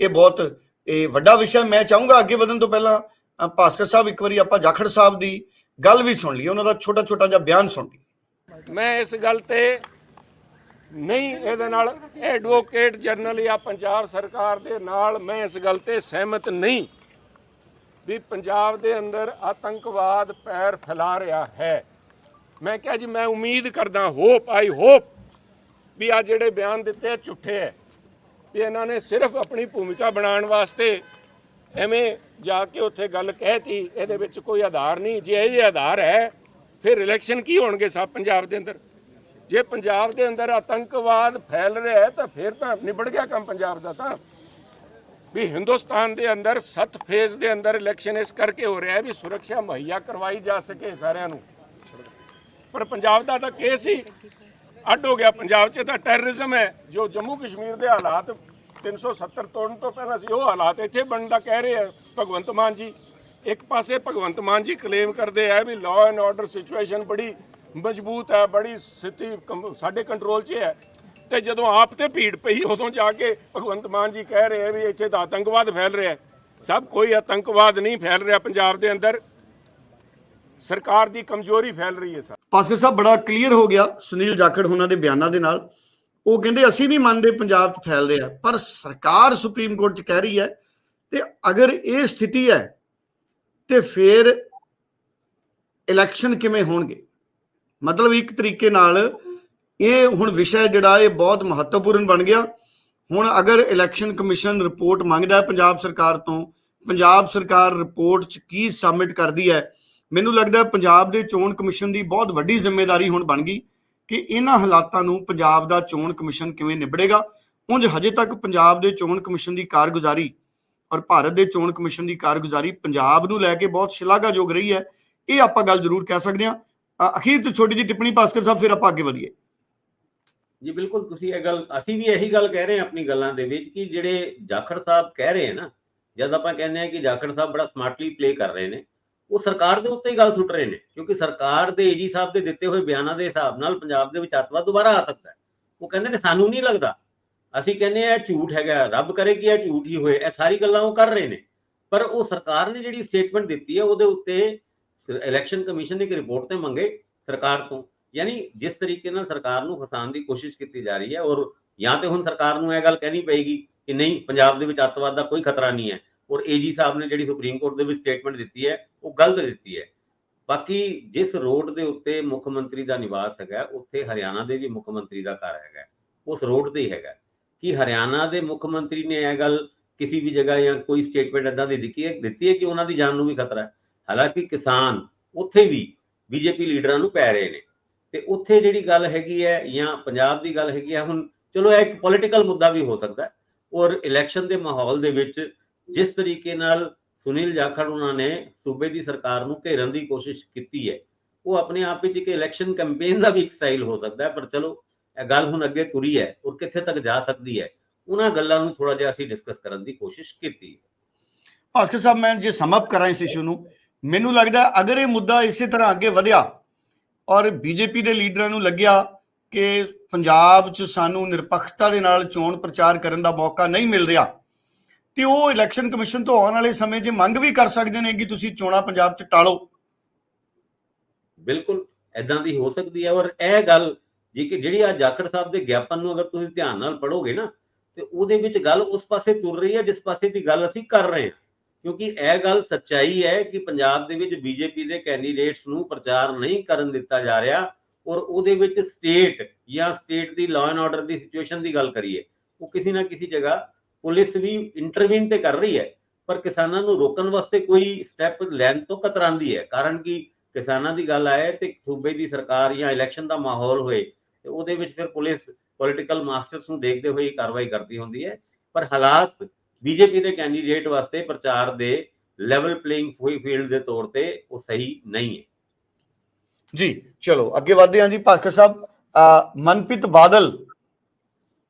ਇਹ ਬਹੁਤ ਇਹ ਵੱਡਾ ਵਿਸ਼ਾ ਮੈਂ ਚਾਹੂੰਗਾ ਅੱਗੇ ਵਧਣ ਤੋਂ ਪਹਿਲਾਂ ਭਾਸਕਰ ਸਾਹਿਬ ਇੱਕ ਵਾਰੀ ਆਪਾਂ ਜਾਖੜ ਸਾਹਿਬ ਦੀ ਗੱਲ ਵੀ ਸੁਣ ਲਈਏ। ਉਹਨਾਂ ਦਾ ਛੋਟਾ ਛੋਟਾ ਜਿਹਾ ਬਿਆਨ ਸੁਣ ਲਈਏ। ਮੈਂ ਇਸ ਗੱਲ ਤੇ ਨਹੀਂ, ਇਹਦੇ ਨਾਲ ਐਡਵੋਕੇਟ ਜਨਰਲ ਜਾਂ ਪੰਜਾਬ ਸਰਕਾਰ ਦੇ ਨਾਲ ਮੈਂ ਇਸ ਗੱਲ ਤੇ ਸਹਿਮਤ ਨਹੀਂ ਵੀ ਪੰਜਾਬ ਦੇ ਅੰਦਰ ਆਤੰਕਵਾਦ ਪੈਰ ਫੈਲਾ ਰਿਹਾ ਹੈ। ਮੈਂ ਕਿਹਾ ਜੀ, ਮੈਂ ਉਮੀਦ ਕਰਦਾ ਹੋਪ ਆਈ ਹੋਪ ਵੀ ਆ ਜਿਹੜੇ ਬਿਆਨ ਦਿੱਤੇ ਆ, ਝੂਠੇ ਹੈ ਵੀ ਇਹਨਾਂ ਨੇ ਸਿਰਫ ਆਪਣੀ ਭੂਮਿਕਾ ਬਣਾਉਣ ਵਾਸਤੇ ਐਵੇਂ ਜਾ ਕੇ ਉੱਥੇ ਗੱਲ ਕਹਿਤੀ, ਇਹਦੇ ਵਿੱਚ ਕੋਈ ਆਧਾਰ ਨਹੀਂ। ਜੇ ਇਹ ਆਧਾਰ ਹੈ, ਫਿਰ ਇਲੈਕਸ਼ਨ ਕੀ ਹੋਣਗੇ ਸਭ ਪੰਜਾਬ ਦੇ ਅੰਦਰ? ਜੇ ਪੰਜਾਬ ਦੇ ਅੰਦਰ ਆਤੰਕਵਾਦ ਫੈਲ ਰਿਹਾ ਹੈ ਤਾਂ ਫਿਰ ਤਾਂ ਨਿਬੜ ਗਿਆ ਕੰਮ ਪੰਜਾਬ ਦਾ ਤਾਂ। ਵੀ ਹਿੰਦੁਸਤਾਨ ਦੇ ਅੰਦਰ ਸੱਤ ਫੇਜ਼ ਦੇ ਅੰਦਰ ਇਲੈਕਸ਼ਨ ਇਸ ਕਰਕੇ ਹੋ ਰਿਹਾ ਹੈ ਵੀ ਸੁਰੱਖਿਆ ਮੁਹੱਈਆ ਕਰਵਾਈ ਜਾ ਸਕੇ ਸਾਰਿਆਂ ਨੂੰ। ਪਰ ਪੰਜਾਬ ਦਾ ਤਾਂ ਕੇਸ ਹੀ ਅੱਡ ਹੋ ਗਿਆ। ਪੰਜਾਬ 'ਚ ਤਾਂ ਟੈਰਰਿਜ਼ਮ ਹੈ, ਜੋ ਜੰਮੂ ਕਸ਼ਮੀਰ ਦੇ ਹਾਲਾਤ 370 ਤੋੜਨ ਤੋਂ ਪਹਿਲਾਂ ਸੀ, ਉਹ ਹਾਲਾਤ ਇੱਥੇ ਬਣਨ ਦਾ ਕਹਿ ਰਹੇ ਆ ਭਗਵੰਤ ਮਾਨ ਜੀ। ਇੱਕ ਪਾਸੇ ਭਗਵੰਤ ਮਾਨ ਜੀ ਕਲੇਮ ਕਰਦੇ ਆ ਵੀ ਲਾਅ ਐਂਡ ਆਰਡਰ ਸਿਚੁਏਸ਼ਨ ਬੜੀ ਮਜ਼ਬੂਤ ਹੈ, ਬੜੀ ਸਥਿਤੀ ਕੰ- ਸਾਡੇ ਕੰਟਰੋਲ 'ਚ ਹੈ ਤੇ ਜਦੋਂ ਆਪ ਤੇ ਭੀੜ ਪਈ, ਉਦੋਂ ਜਾ ਕੇ ਭਗਵੰਤ ਮਾਨ ਜੀ ਕਹਿ ਰਹੇ ਆ ਵੀ ਇੱਥੇ ਤਾਂ ਆਤੰਕਵਾਦ ਫੈਲ ਰਿਹਾ ਸਭ ਕੋਈ ਆਤੰਕਵਾਦ ਨਹੀਂ ਫੈਲ ਰਿਹਾ ਪੰਜਾਬ ਦੇ ਅੰਦਰ। ਸਰਕਾਰ ਦੀ ਕਮਜ਼ੋਰੀ ਫੈਲ ਰਹੀ ਹੈ ਸਰ। ਭਾਸਕਰ ਸਾਹਿਬ, ਬੜਾ ਕਲੀਅਰ ਹੋ ਗਿਆ ਸੁਨੀਲ ਜਾਖੜ ਉਹਨਾਂ ਦੇ ਬਿਆਨਾਂ ਦੇ ਨਾਲ। ਉਹ ਕਹਿੰਦੇ, ਅਸੀਂ ਨਹੀਂ ਮੰਨਦੇ ਪੰਜਾਬ 'ਚ ਫੈਲ ਰਿਹਾ ਪਰ ਸਰਕਾਰ ਸੁਪਰੀਮ ਕੋਰਟ 'ਚ ਕਹਿ ਰਹੀ ਹੈ ਤੇ ਅਗਰ ਇਹ ਸਥਿਤੀ ਹੈ ਤੇ ਫਿਰ ਇਲੈਕਸ਼ਨ ਕਿਵੇਂ ਹੋਣਗੇ? ਮਤਲਬ ਇੱਕ ਤਰੀਕੇ ਨਾਲ ਇਹ ਹੁਣ ਵਿਸ਼ਾ ਜਿਹੜਾ ਇਹ ਬਹੁਤ ਮਹੱਤਵਪੂਰਨ ਬਣ ਗਿਆ। ਹੁਣ ਅਗਰ ਇਲੈਕਸ਼ਨ ਕਮਿਸ਼ਨ ਰਿਪੋਰਟ ਮੰਗਦਾ ਹੈ ਪੰਜਾਬ ਸਰਕਾਰ ਤੋਂ, ਪੰਜਾਬ ਸਰਕਾਰ ਰਿਪੋਰਟ 'ਚ ਕੀ ਸਬਮਿਟ ਕਰਦੀ ਹੈ, ਮੈਨੂੰ ਲੱਗਦਾ ਪੰਜਾਬ ਦੇ ਚੋਣ ਕਮਿਸ਼ਨ ਦੀ ਬਹੁਤ ਵੱਡੀ ਜ਼ਿੰਮੇਵਾਰੀ ਹੁਣ ਬਣ ਗਈ ਕਿ ਇਹਨਾਂ ਹਾਲਾਤਾਂ ਨੂੰ ਪੰਜਾਬ ਦਾ ਚੋਣ ਕਮਿਸ਼ਨ ਕਿਵੇਂ ਨਿਬੜੇਗਾ। ਉਂਝ ਹਜੇ ਤੱਕ ਪੰਜਾਬ ਦੇ ਚੋਣ ਕਮਿਸ਼ਨ ਦੀ ਕਾਰਗੁਜ਼ਾਰੀ ਔਰ ਭਾਰਤ ਦੇ ਚੋਣ ਕਮਿਸ਼ਨ ਦੀ ਕਾਰਗੁਜ਼ਾਰੀ ਪੰਜਾਬ ਨੂੰ ਲੈ ਕੇ ਬਹੁਤ ਸ਼ਲਾਘਾਯੋਗ ਰਹੀ ਹੈ। ਇਹ ਆਪਾਂ ਗੱਲ ਜ਼ਰੂਰ ਕਹਿ ਸਕਦੇ ਹਾਂ। ਅਖੀਰ ਤੇ ਛੋਟੀ ਜਿਹੀ ਟਿੱਪਣੀ ਭਾਸਕਰ ਸਾਹਿਬ, ਫਿਰ ਆਪਾਂ ਅੱਗੇ ਵਧੀਏ। ਜੀ, ਬਿਲਕੁਲ, ਤੁਸੀਂ ਇਹ ਗੱਲ, ਅਸੀਂ ਵੀ ਇਹੀ ਗੱਲ ਕਹਿ ਰਹੇ ਹਾਂ ਆਪਣੀ ਗੱਲਾਂ ਦੇ ਵਿੱਚ ਕਿ ਜਿਹੜੇ ਜਾਖੜ ਸਾਹਿਬ ਕਹਿ ਰਹੇ ਆ ਨਾ, ਜਦ ਆਪਾਂ ਕਹਿੰਦੇ ਆ ਕਿ ਜਾਖੜ ਸਾਹਿਬ ਬੜਾ ਸਮਾਰਟਲੀ ਪਲੇ ਕਰ ਰਹੇ ਨੇ, ਉਹ ਸਰਕਾਰ ਦੇ ਉੱਤੇ ਹੀ ਗੱਲ ਸੁੱਟ ਰਹੇ ਨੇ, ਕਿਉਂਕਿ ਸਰਕਾਰ ਦੇ ਏਜੀ ਸਾਹਿਬ ਦੇ ਦਿੱਤੇ ਹੋਏ ਬਿਆਨਾਂ ਦੇ ਹਿਸਾਬ ਨਾਲ ਪੰਜਾਬ ਦੇ ਵਿੱਚ ਅੱਤਵਾਦ ਦੁਬਾਰਾ ਆ ਸਕਦਾ ਹੈ। ਉਹ ਕਹਿੰਦੇ ਨੇ, ਸਾਨੂੰ ਨਹੀਂ ਲੱਗਦਾ। ਅਸੀਂ ਕਹਿੰਦੇ ਆ ਇਹ ਝੂਠ ਹੈਗਾ, ਰੱਬ ਕਰੇ ਕਿ ਇਹ ਝੂਠ ਹੀ ਹੋਏ। ਇਹ ਸਾਰੀ ਗੱਲਾਂ ਉਹ ਕਰ ਰਹੇ ਨੇ। ਪਰ ਉਹ ਸਰਕਾਰ ਨੇ ਜਿਹੜੀ ਸਟੇਟਮੈਂਟ ਦਿੱਤੀ ਹੈ, ਉਹਦੇ ਉੱਤੇ ਇਲੈਕਸ਼ਨ ਕਮਿਸ਼ਨ ਨੇ ਇੱਕ ਰਿਪੋਰਟ ਤੇ ਮੰਗੇ ਸਰਕਾਰ ਤੋਂ, ਯਾਨੀ ਜਿਸ ਤਰੀਕੇ ਨਾਲ ਸਰਕਾਰ ਨੂੰ ਫਸਾਉਣ ਦੀ ਕੋਸ਼ਿਸ਼ ਕੀਤੀ ਜਾ ਰਹੀ ਹੈ ਔਰ ਜਾਂ ਤੇ ਹੁਣ ਸਰਕਾਰ ਨੂੰ ਇਹ ਗੱਲ ਕਹਿਣੀ ਪਏਗੀ ਕਿ ਨਹੀਂ, ਪੰਜਾਬ ਦੇ ਵਿੱਚ ਅੱਤਵਾਦ ਦਾ ਕੋਈ ਖਤਰਾ ਨਹੀਂ ਹੈ ਔਰ ਏਜੀ ਸਾਹਿਬ ਨੇ ਜਿਹੜੀ ਸੁਪਰੀਮ ਕੋਰਟ ਦੇ ਵਿੱਚ ਸਟੇਟਮੈਂਟ ਦਿੱਤੀ ਹੈ, ਉਹ ਗਲਤ ਦਿੱਤੀ ਹੈ। ਬਾਕੀ ਜਿਸ ਰੋਡ ਦੇ ਉੱਤੇ ਮੁੱਖ ਮੰਤਰੀ ਦਾ ਨਿਵਾਸ ਹੈਗਾ, ਉੱਥੇ ਹਰਿਆਣਾ ਦੇ ਵੀ ਮੁੱਖ ਮੰਤਰੀ ਦਾ ਘਰ ਹੈਗਾ। ਉਸ ਰੋਡ ਤੇ ਹੀ ਹੈਗਾ। ਕਿ ਹਰਿਆਣਾ ਦੇ ਮੁੱਖ ਮੰਤਰੀ ਨੇ ਇਹ ਗੱਲ ਕਿਸੇ ਵੀ ਜਗ੍ਹਾ ਜਾਂ ਕੋਈ ਸਟੇਟਮੈਂਟ ਏਦਾਂ ਦੀ ਦਿੱਤੀ ਹੈ ਦਿੱਤੀ ਹੈ ਕਿ ਉਹਨਾਂ ਦੀ ਜਾਨ ਨੂੰ ਵੀ ਖਤਰਾ ਹੈ? ਹਾਲਾਂਕਿ ਕਿਸਾਨ ਉੱਥੇ ਵੀ ਬੀਜੇਪੀ ਲੀਡਰਾਂ ਨੂੰ ਪੈ ਰਹੇ ਨੇ। ਤੇ ਉੱਥੇ ਜਿਹੜੀ ਗੱਲ ਹੈਗੀ ਹੈ ਜਾਂ ਪੰਜਾਬ ਦੀ ਗੱਲ ਹੈਗੀ ਹੈ, ਹੁਣ ਚਲੋ ਇਹ ਇੱਕ ਪੋਲਿਟੀਕਲ ਮੁੱਦਾ ਵੀ ਹੋ ਸਕਦਾ ਹੈ। ਔਰ ਇਲੈਕਸ਼ਨ ਦੇ ਮਾਹੌਲ ਦੇ ਵਿੱਚ ਜਿਸ ਤਰੀਕੇ ਨਾਲ ਸੁਨੀਲ ਜਾਖੜ ਉਹਨਾਂ ਨੇ ਸੂਬੇ ਦੀ ਸਰਕਾਰ ਨੂੰ ਘੇਰਨ ਦੀ ਕੋਸ਼ਿਸ਼ ਕੀਤੀ ਹੈ, ਉਹ ਆਪਣੇ ਆਪ ਵਿੱਚ ਇੱਕ ਇਲੈਕਸ਼ਨ ਕੈਂਪੇਨ ਦਾ ਵੀ ਇੱਕ ਸਟਾਈਲ ਹੋ ਸਕਦਾ ਹੈ। ਪਰ ਚਲੋ, ਇਹ ਗੱਲ ਹੁਣ ਅੱਗੇ ਤੁਰੀ ਹੈ ਔਰ ਕਿੱਥੇ ਤੱਕ ਜਾ ਸਕਦੀ ਹੈ, ਉਹਨਾਂ ਗੱਲਾਂ ਨੂੰ ਥੋੜਾ ਜਿਹਾ ਅਸੀਂ ਡਿਸਕਸ ਕਰਨ ਦੀ ਕੋਸ਼ਿਸ਼ ਕੀਤੀ ਭਾਸਕਰ ਸਾਹਿਬ, ਮੈਂ ਜੇ ਸਮ ਅਪ ਕਰਾਂ ਇਸ ਇਸ਼ੂ ਨੂੰ ਮੈਨੂੰ ਲੱਗਦਾ ਅਗਰ ਇਹ ਮੁੱਦਾ ਇਸੇ ਤਰ੍ਹਾਂ ਅੱਗੇ ਵਧਿਆ ਔਰ ਬੀਜੇਪੀ ਦੇ ਲੀਡਰਾਂ ਨੂੰ ਲੱਗਿਆ ਕਿ ਪੰਜਾਬ 'ਚ ਸਾਨੂੰ ਨਿਰਪੱਖਤਾ ਦੇ ਨਾਲ ਚੋਣ ਪ੍ਰਚਾਰ ਕਰਨ ਦਾ ਮੌਕਾ ਨਹੀਂ ਮਿਲ ਰਿਹਾ, ਤੇ ਉਹ ਇਲੈਕਸ਼ਨ ਕਮਿਸ਼ਨ ਤੋਂ ਆਉਣ ਵਾਲੇ ਸਮੇਂ 'ਚ ਮੰਗ ਵੀ ਕਰ ਸਕਦੇ ਨੇ ਕਿ ਤੁਸੀਂ ਚੋਣਾਂ ਪੰਜਾਬ 'ਚ ਟਾਲੋ। ਬਿਲਕੁਲ ਐਦਾਂ ਦੀ ਹੋ ਸਕਦੀ ਹੈ ਔਰ ਇਹ ਗੱਲ ਜੀ ਕਿ ਜਿਹੜੀ ਆ ਜਾਖੜ ਸਾਹਿਬ ਦੇ ਗਿਆਪਨ ਨੂੰ ਅਗਰ ਤੁਸੀਂ ਧਿਆਨ ਨਾਲ ਪੜੋਗੇ ਨਾ, ਤੇ ਉਹਦੇ ਵਿੱਚ ਗੱਲ ਉਸ ਪਾਸੇ ਤੁਰ ਰਹੀ ਹੈ ਜਿਸ ਪਾਸੇ ਦੀ ਗੱਲ ਅਸੀਂ ਕਰ ਰਹੇ ਹਾਂ। ਕਿਉਂਕਿ ਇਹ ਗੱਲ ਸੱਚਾਈ ਹੈ ਕਿ ਪੰਜਾਬ ਦੇ ਵਿੱਚ ਬੀਜੇਪੀ ਦੇ ਕੈਂਡੀਡੇਟਸ ਨੂੰ ਪ੍ਰਚਾਰ ਨਹੀਂ ਕਰਨ ਦਿੱਤਾ ਜਾ ਰਿਹਾ ਔਰ ਉਹਦੇ ਵਿੱਚ ਸਟੇਟ ਜਾਂ ਸਟੇਟ ਦੀ ਲਾਅ ਐਂਡ ਆਰਡਰ ਦੀ ਸਿਚੁਏਸ਼ਨ ਦੀ ਗੱਲ ਕਰੀਏ, ਉਹ ਕਿਸੇ ਨਾ ਕਿਸੇ ਜਗ੍ਹਾ ਪੁਲਿਸ ਵੀ ਇੰਟਰਵੀਨ ਤੇ ਕਰ ਰਹੀ ਹੈ, ਪਰ ਕਿਸਾਨਾਂ ਨੂੰ ਰੋਕਣ ਵਾਸਤੇ ਕੋਈ ਸਟੈਪ ਲੈਣ ਤੋਂ ਕਤਰਾਂਦੀ ਹੈ, ਕਾਰਨ ਕਿ? ਕਿਸਾਨਾਂ ਦੀ ਗੱਲ ਆਏ ਤੇ ਸੂਬੇ ਦੀ ਸਰਕਾਰ ਜਾਂ ਇਲੈਕਸ਼ਨ ਦਾ ਮਾਹੌਲ ਹੋਏ ਤੇ ਉਹਦੇ ਵਿੱਚ ਫਿਰ ਪੁਲਿਸ ਪੋਲਿਟੀਕਲ ਮਾਸਟਰਸ ਨੂੰ ਦੇਖਦੇ ਹੋਏ ਕਾਰਵਾਈ ਕਰਦੀ ਹੁੰਦੀ ਹੈ, ਪਰ ਹਾਲਾਤ ਬੀਜੇਪੀ ਦੇ ਕੈਂਡੀਡੇਟ ਵਾਸਤੇ ਪ੍ਰਚਾਰ ਦੇ ਲੈਵਲ ਪਲੇਇੰਗ ਫੀਲਡ ਦੇ ਤੌਰ ਤੇ ਉਹ ਸਹੀ ਨਹੀਂ ਹੈ। ਜੀ ਚਲੋ ਅੱਗੇ ਵਧਦੇ ਹਾਂ ਜੀ ਭਾਸਕਰ ਸਾਹਿਬ ਅ, ਮਨਪ੍ਰੀਤ ਬਾਦਲ।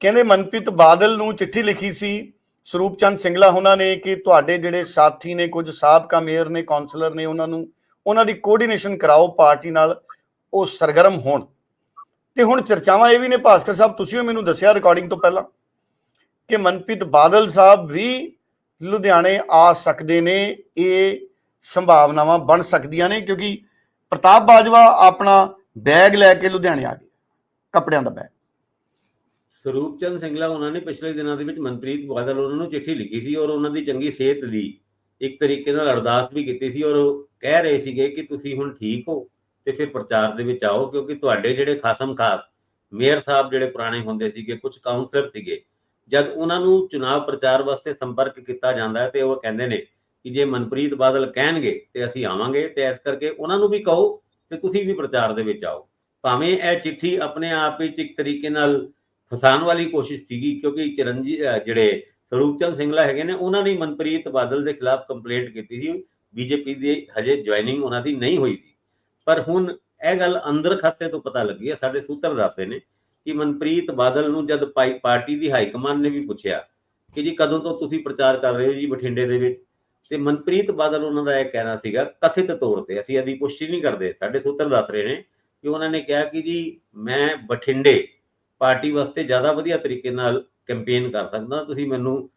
ਕਹਿੰਦੇ ਮਨਪ੍ਰੀਤ ਬਾਦਲ ਨੂੰ ਚਿੱਠੀ ਲਿਖੀ ਸੀ ਸਰੂਪ ਚੰਦ ਸਿੰਗਲਾ ਉਹਨਾਂ ਨੇ ਕਿ ਤੁਹਾਡੇ ਜਿਹੜੇ ਸਾਥੀ ਨੇ ਕੁਝ ਸਾਬਕਾ ਮੇਅਰ ਨੇ ਕਾਉਂਸਲਰ ਨੇ ਉਹਨਾਂ ਨੂੰ ਉਹਨਾਂ ਦੀ ਕੋਆਰਡੀਨੇਸ਼ਨ ਕਰਾਓ ਪਾਰਟੀ ਨਾਲ ਉਹ ਸਰਗਰਮ ਹੋਣ। ਤੇ ਹੁਣ ਚਰਚਾਵਾਂ ਇਹ ਵੀ ਨੇ ਭਾਸਕਰ ਸਾਹਿਬ ਤੁਸੀਂ ਵੀ ਮੈਨੂੰ ਦੱਸਿਆ ਰਿਕਾਰਡਿੰਗ ਤੋਂ ਪਹਿਲਾਂ? ਕਿ ਮਨਪ੍ਰੀਤ ਬਾਦਲ ਸਾਹਿਬ ਵੀ ਲੁਧਿਆਣੇ ਆ ਸਕਦੇ ਨੇ, ਇਹ ਸੰਭਾਵਨਾਵਾਂ ਬਣ ਸਕਦੀਆਂ ਨੇ ਕਿਉਂਕਿ ਪ੍ਰਤਾਪ ਬਾਜਵਾ ਆਪਣਾ ਬੈਗ ਲੈ ਕੇ ਲੁਧਿਆਣੇ ਆ ਗਏ, ਕੱਪੜਿਆਂ ਦਾ ਬੈਗ। ਸਰੂਪ ਚੰਦ ਸਿੰਗਲਾ ਉਹਨਾਂ ਨੇ ਪਿਛਲੇ ਦਿਨਾਂ ਦੇ ਵਿੱਚ ਮਨਪ੍ਰੀਤ ਬਾਦਲ ਉਹਨਾਂ ਨੂੰ ਚਿੱਠੀ ਲਿਖੀ ਸੀ ਔਰ ਉਹਨਾਂ ਦੀ ਚੰਗੀ ਸਿਹਤ ਦੀ ਇੱਕ ਤਰੀਕੇ ਨਾਲ ਅਰਦਾਸ ਵੀ ਕੀਤੀ ਸੀ ਔਰ ਕਹਿ ਰਹੇ ਸੀਗੇ ਕਿ ਤੁਸੀਂ ਹੁਣ ਠੀਕ ਹੋ ਤੇ ਫਿਰ ਪ੍ਰਚਾਰ ਦੇ ਵਿੱਚ ਆਓ ਕਿਉਂਕਿ ਤੁਹਾਡੇ ਜਿਹੜੇ ਖਾਸਮ ਖਾਸ ਮੇਅਰ ਸਾਹਿਬ ਜਿਹੜੇ ਪੁਰਾਣੇ ਹੁੰਦੇ ਸੀਗੇ ਕੁਝ ਕਾਉਂਸਲਰ ਸੀਗੇ ਜਦ ਉਹਨਾਂ ਨੂੰ ਚੁਣਾਵ ਪ੍ਰਚਾਰ ਵਾਸਤੇ ਸੰਪਰਕ ਕੀਤਾ ਜਾਂਦਾ ਹੈ ਤੇ ਉਹ ਕਹਿੰਦੇ ਨੇ ਕਿ ਜੇ ਮਨਪ੍ਰੀਤ ਬਾਦਲ ਕਹਿਣਗੇ ਤੇ ਅਸੀਂ ਆਵਾਂਗੇ ਤੇ ਇਸ ਕਰਕੇ ਉਹਨਾਂ ਨੂੰ ਵੀ ਕਹੋ ਤੇ ਤੁਸੀਂ ਵੀ ਪ੍ਰਚਾਰ ਦੇ ਵਿੱਚ ਆਓ। ਭਾਵੇਂ ਇਹ ਚਿੱਠੀ ਆਪਣੇ ਆਪ ਵਿੱਚ ਇੱਕ ਤਰੀਕੇ ਨਾਲ ਫਸਾਉਣ ਵਾਲੀ ਕੋਸ਼ਿਸ਼ ਸੀਗੀ, ਕਿਉਂਕਿ ਚਰਨਜੀ ਜਿਹੜੇ ਸਰੂਪ ਚੰਦ ਸਿੰਗਲਾ ਹੈਗੇ ਨੇ, ਉਹਨਾਂ ਨੇ ਮਨਪ੍ਰੀਤ ਬਾਦਲ ਦੇ ਖਿਲਾਫ ਕੰਪਲੇਂਟ ਕੀਤੀ ਸੀ ਬੀਜੇਪੀ ਦੀ ਹਜੇ ਜੁਆਇਨਿੰਗ ਉਹਨਾਂ ਦੀ ਨਹੀਂ ਹੋਈ ਸੀ। ਪਰ ਹੁਣ ਇਹ ਗੱਲ ਅੰਦਰ ਖਾਤੇ ਤੋਂ ਪਤਾ ਲੱਗੀ ਹੈ, ਸਾਡੇ ਸੂਤਰ ਦੱਸਦੇ ਨੇ ਕਿ ਮਨਪ੍ਰੀਤ ਬਾਦਲ ਨੂੰ ਜਦ ਪਾਈ- ਪਾਰਟੀ ਦੀ ਹਾਈ ਕਮਾਨ ਨੇ ਵੀ ਪੁੱਛਿਆ ਕਿ ਜੀ ਕਦੋਂ ਤੋਂ ਤੁਸੀਂ ਪ੍ਰਚਾਰ ਕਰ ਰਹੇ ਹੋ ਜੀ ਬਠਿੰਡੇ ਦੇ ਵਿੱਚ? ਤੇ ਮਨਪ੍ਰੀਤ ਬਾਦਲ ਉਹਨਾਂ ਦਾ ਇਹ ਕਹਿਣਾ ਸੀਗਾ, ਕਥਿਤ ਤੌਰ ਤੇ, ਅਸੀਂ ਇਹਦੀ ਪੁਸ਼ਟੀ ਨਹੀਂ ਕਰਦੇ, ਸਾਡੇ ਸੂਤਰ ਦੱਸ ਰਹੇ ਨੇ ਕਿ ਉਹਨਾਂ ਨੇ ਕਿਹਾ ਕਿ ਜੀ ਮੈਂ ਬਠਿੰਡੇ ਪਾਰਟੀ ਵਾਸਤੇ ਜ਼ਿਆਦਾ ਵਧੀਆ ਤਰੀਕੇ ਨਾਲ ਕੈਂਪੇਨ ਕਰ ਸਕਦਾ, ਤੁਸੀਂ ਮੈਨੂੰ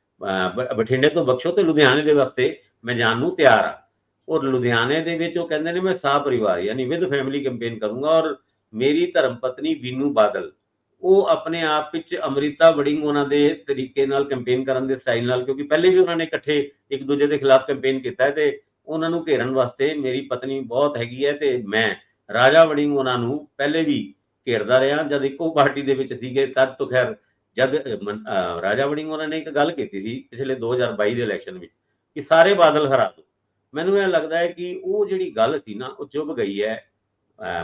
ਬਠਿੰਡੇ ਤੋਂ ਬਖਸ਼ੋ ਤੇ ਲੁਧਿਆਣੇ ਦੇ ਵਾਸਤੇ ਮੈਂ ਜਾਣ ਨੂੰ ਤਿਆਰ ਆ ਔਰ ਲੁਧਿਆਣੇ ਦੇ ਵਿੱਚ ਉਹ ਕਹਿੰਦੇ ਨੇ ਮੈਂ ਸਾਹ ਪਰਿਵਾਰ, ਯਾਨੀ ਵਿਦ ਫੈਮਿਲੀ ਕੈਂਪੇਨ ਕਰੂੰਗਾ ਔਰ ਮੇਰੀ ਧਰਮ ਪਤਨੀ ਵੀਨੂ ਬਾਦਲ ਉਹ ਆਪਣੇ ਆਪ ਵਿੱਚ ਅਮਰੀਤਾ ਵੜਿੰਗ ਉਹਨਾਂ ਦੇ ਤਰੀਕੇ ਨਾਲ ਕੈਂਪੇਨ ਕਰਨ ਦੇ ਸਟਾਈਲ ਨਾਲ, ਕਿਉਂਕਿ ਪਹਿਲੇ ਵੀ ਉਹਨਾਂ ਨੇ ਇਕੱਠੇ ਇੱਕ ਦੂਜੇ ਦੇ ਖਿਲਾਫ ਕੈਂਪੇਨ ਕੀਤਾ ਤੇ ਉਹਨਾਂ ਨੂੰ ਘੇਰਨ ਵਾਸਤੇ ਮੇਰੀ ਪਤਨੀ ਬਹੁਤ ਹੈਗੀ ਹੈ ਤੇ ਮੈਂ ਰਾਜਾ ਵੜਿੰਗ ਉਹਨਾਂ ਨੂੰ ਪਹਿਲੇ ਵੀ ਘੇਰਦਾ ਰਿਹਾ। ਜਦ ਇੱਕੋ ਪਾਰਟੀ ਦੇ ਵਿੱਚ ਸੀਗੇ, ਤਦ ਤੋਂ ਖੈਰ ਜਦ ਰਾਜਾ ਵੜਿੰਗ ਉਹਨਾਂ ਨੇ ਇੱਕ ਗੱਲ ਕੀਤੀ ਸੀ ਪਿਛਲੇ 2022 ਦੇ ਇਲੈਕਸ਼ਨ ਵਿੱਚ ਕਿ ਸਾਰੇ ਬਾਦਲ ਹਰਾ ਦੋ। ਮੈਨੂੰ ਇਹ ਲੱਗਦਾ ਹੈ ਕਿ ਉਹ ਜਿਹੜੀ ਗੱਲ ਸੀ ਨਾ, ਉਹ ਚੁੱਭ ਗਈ ਹੈ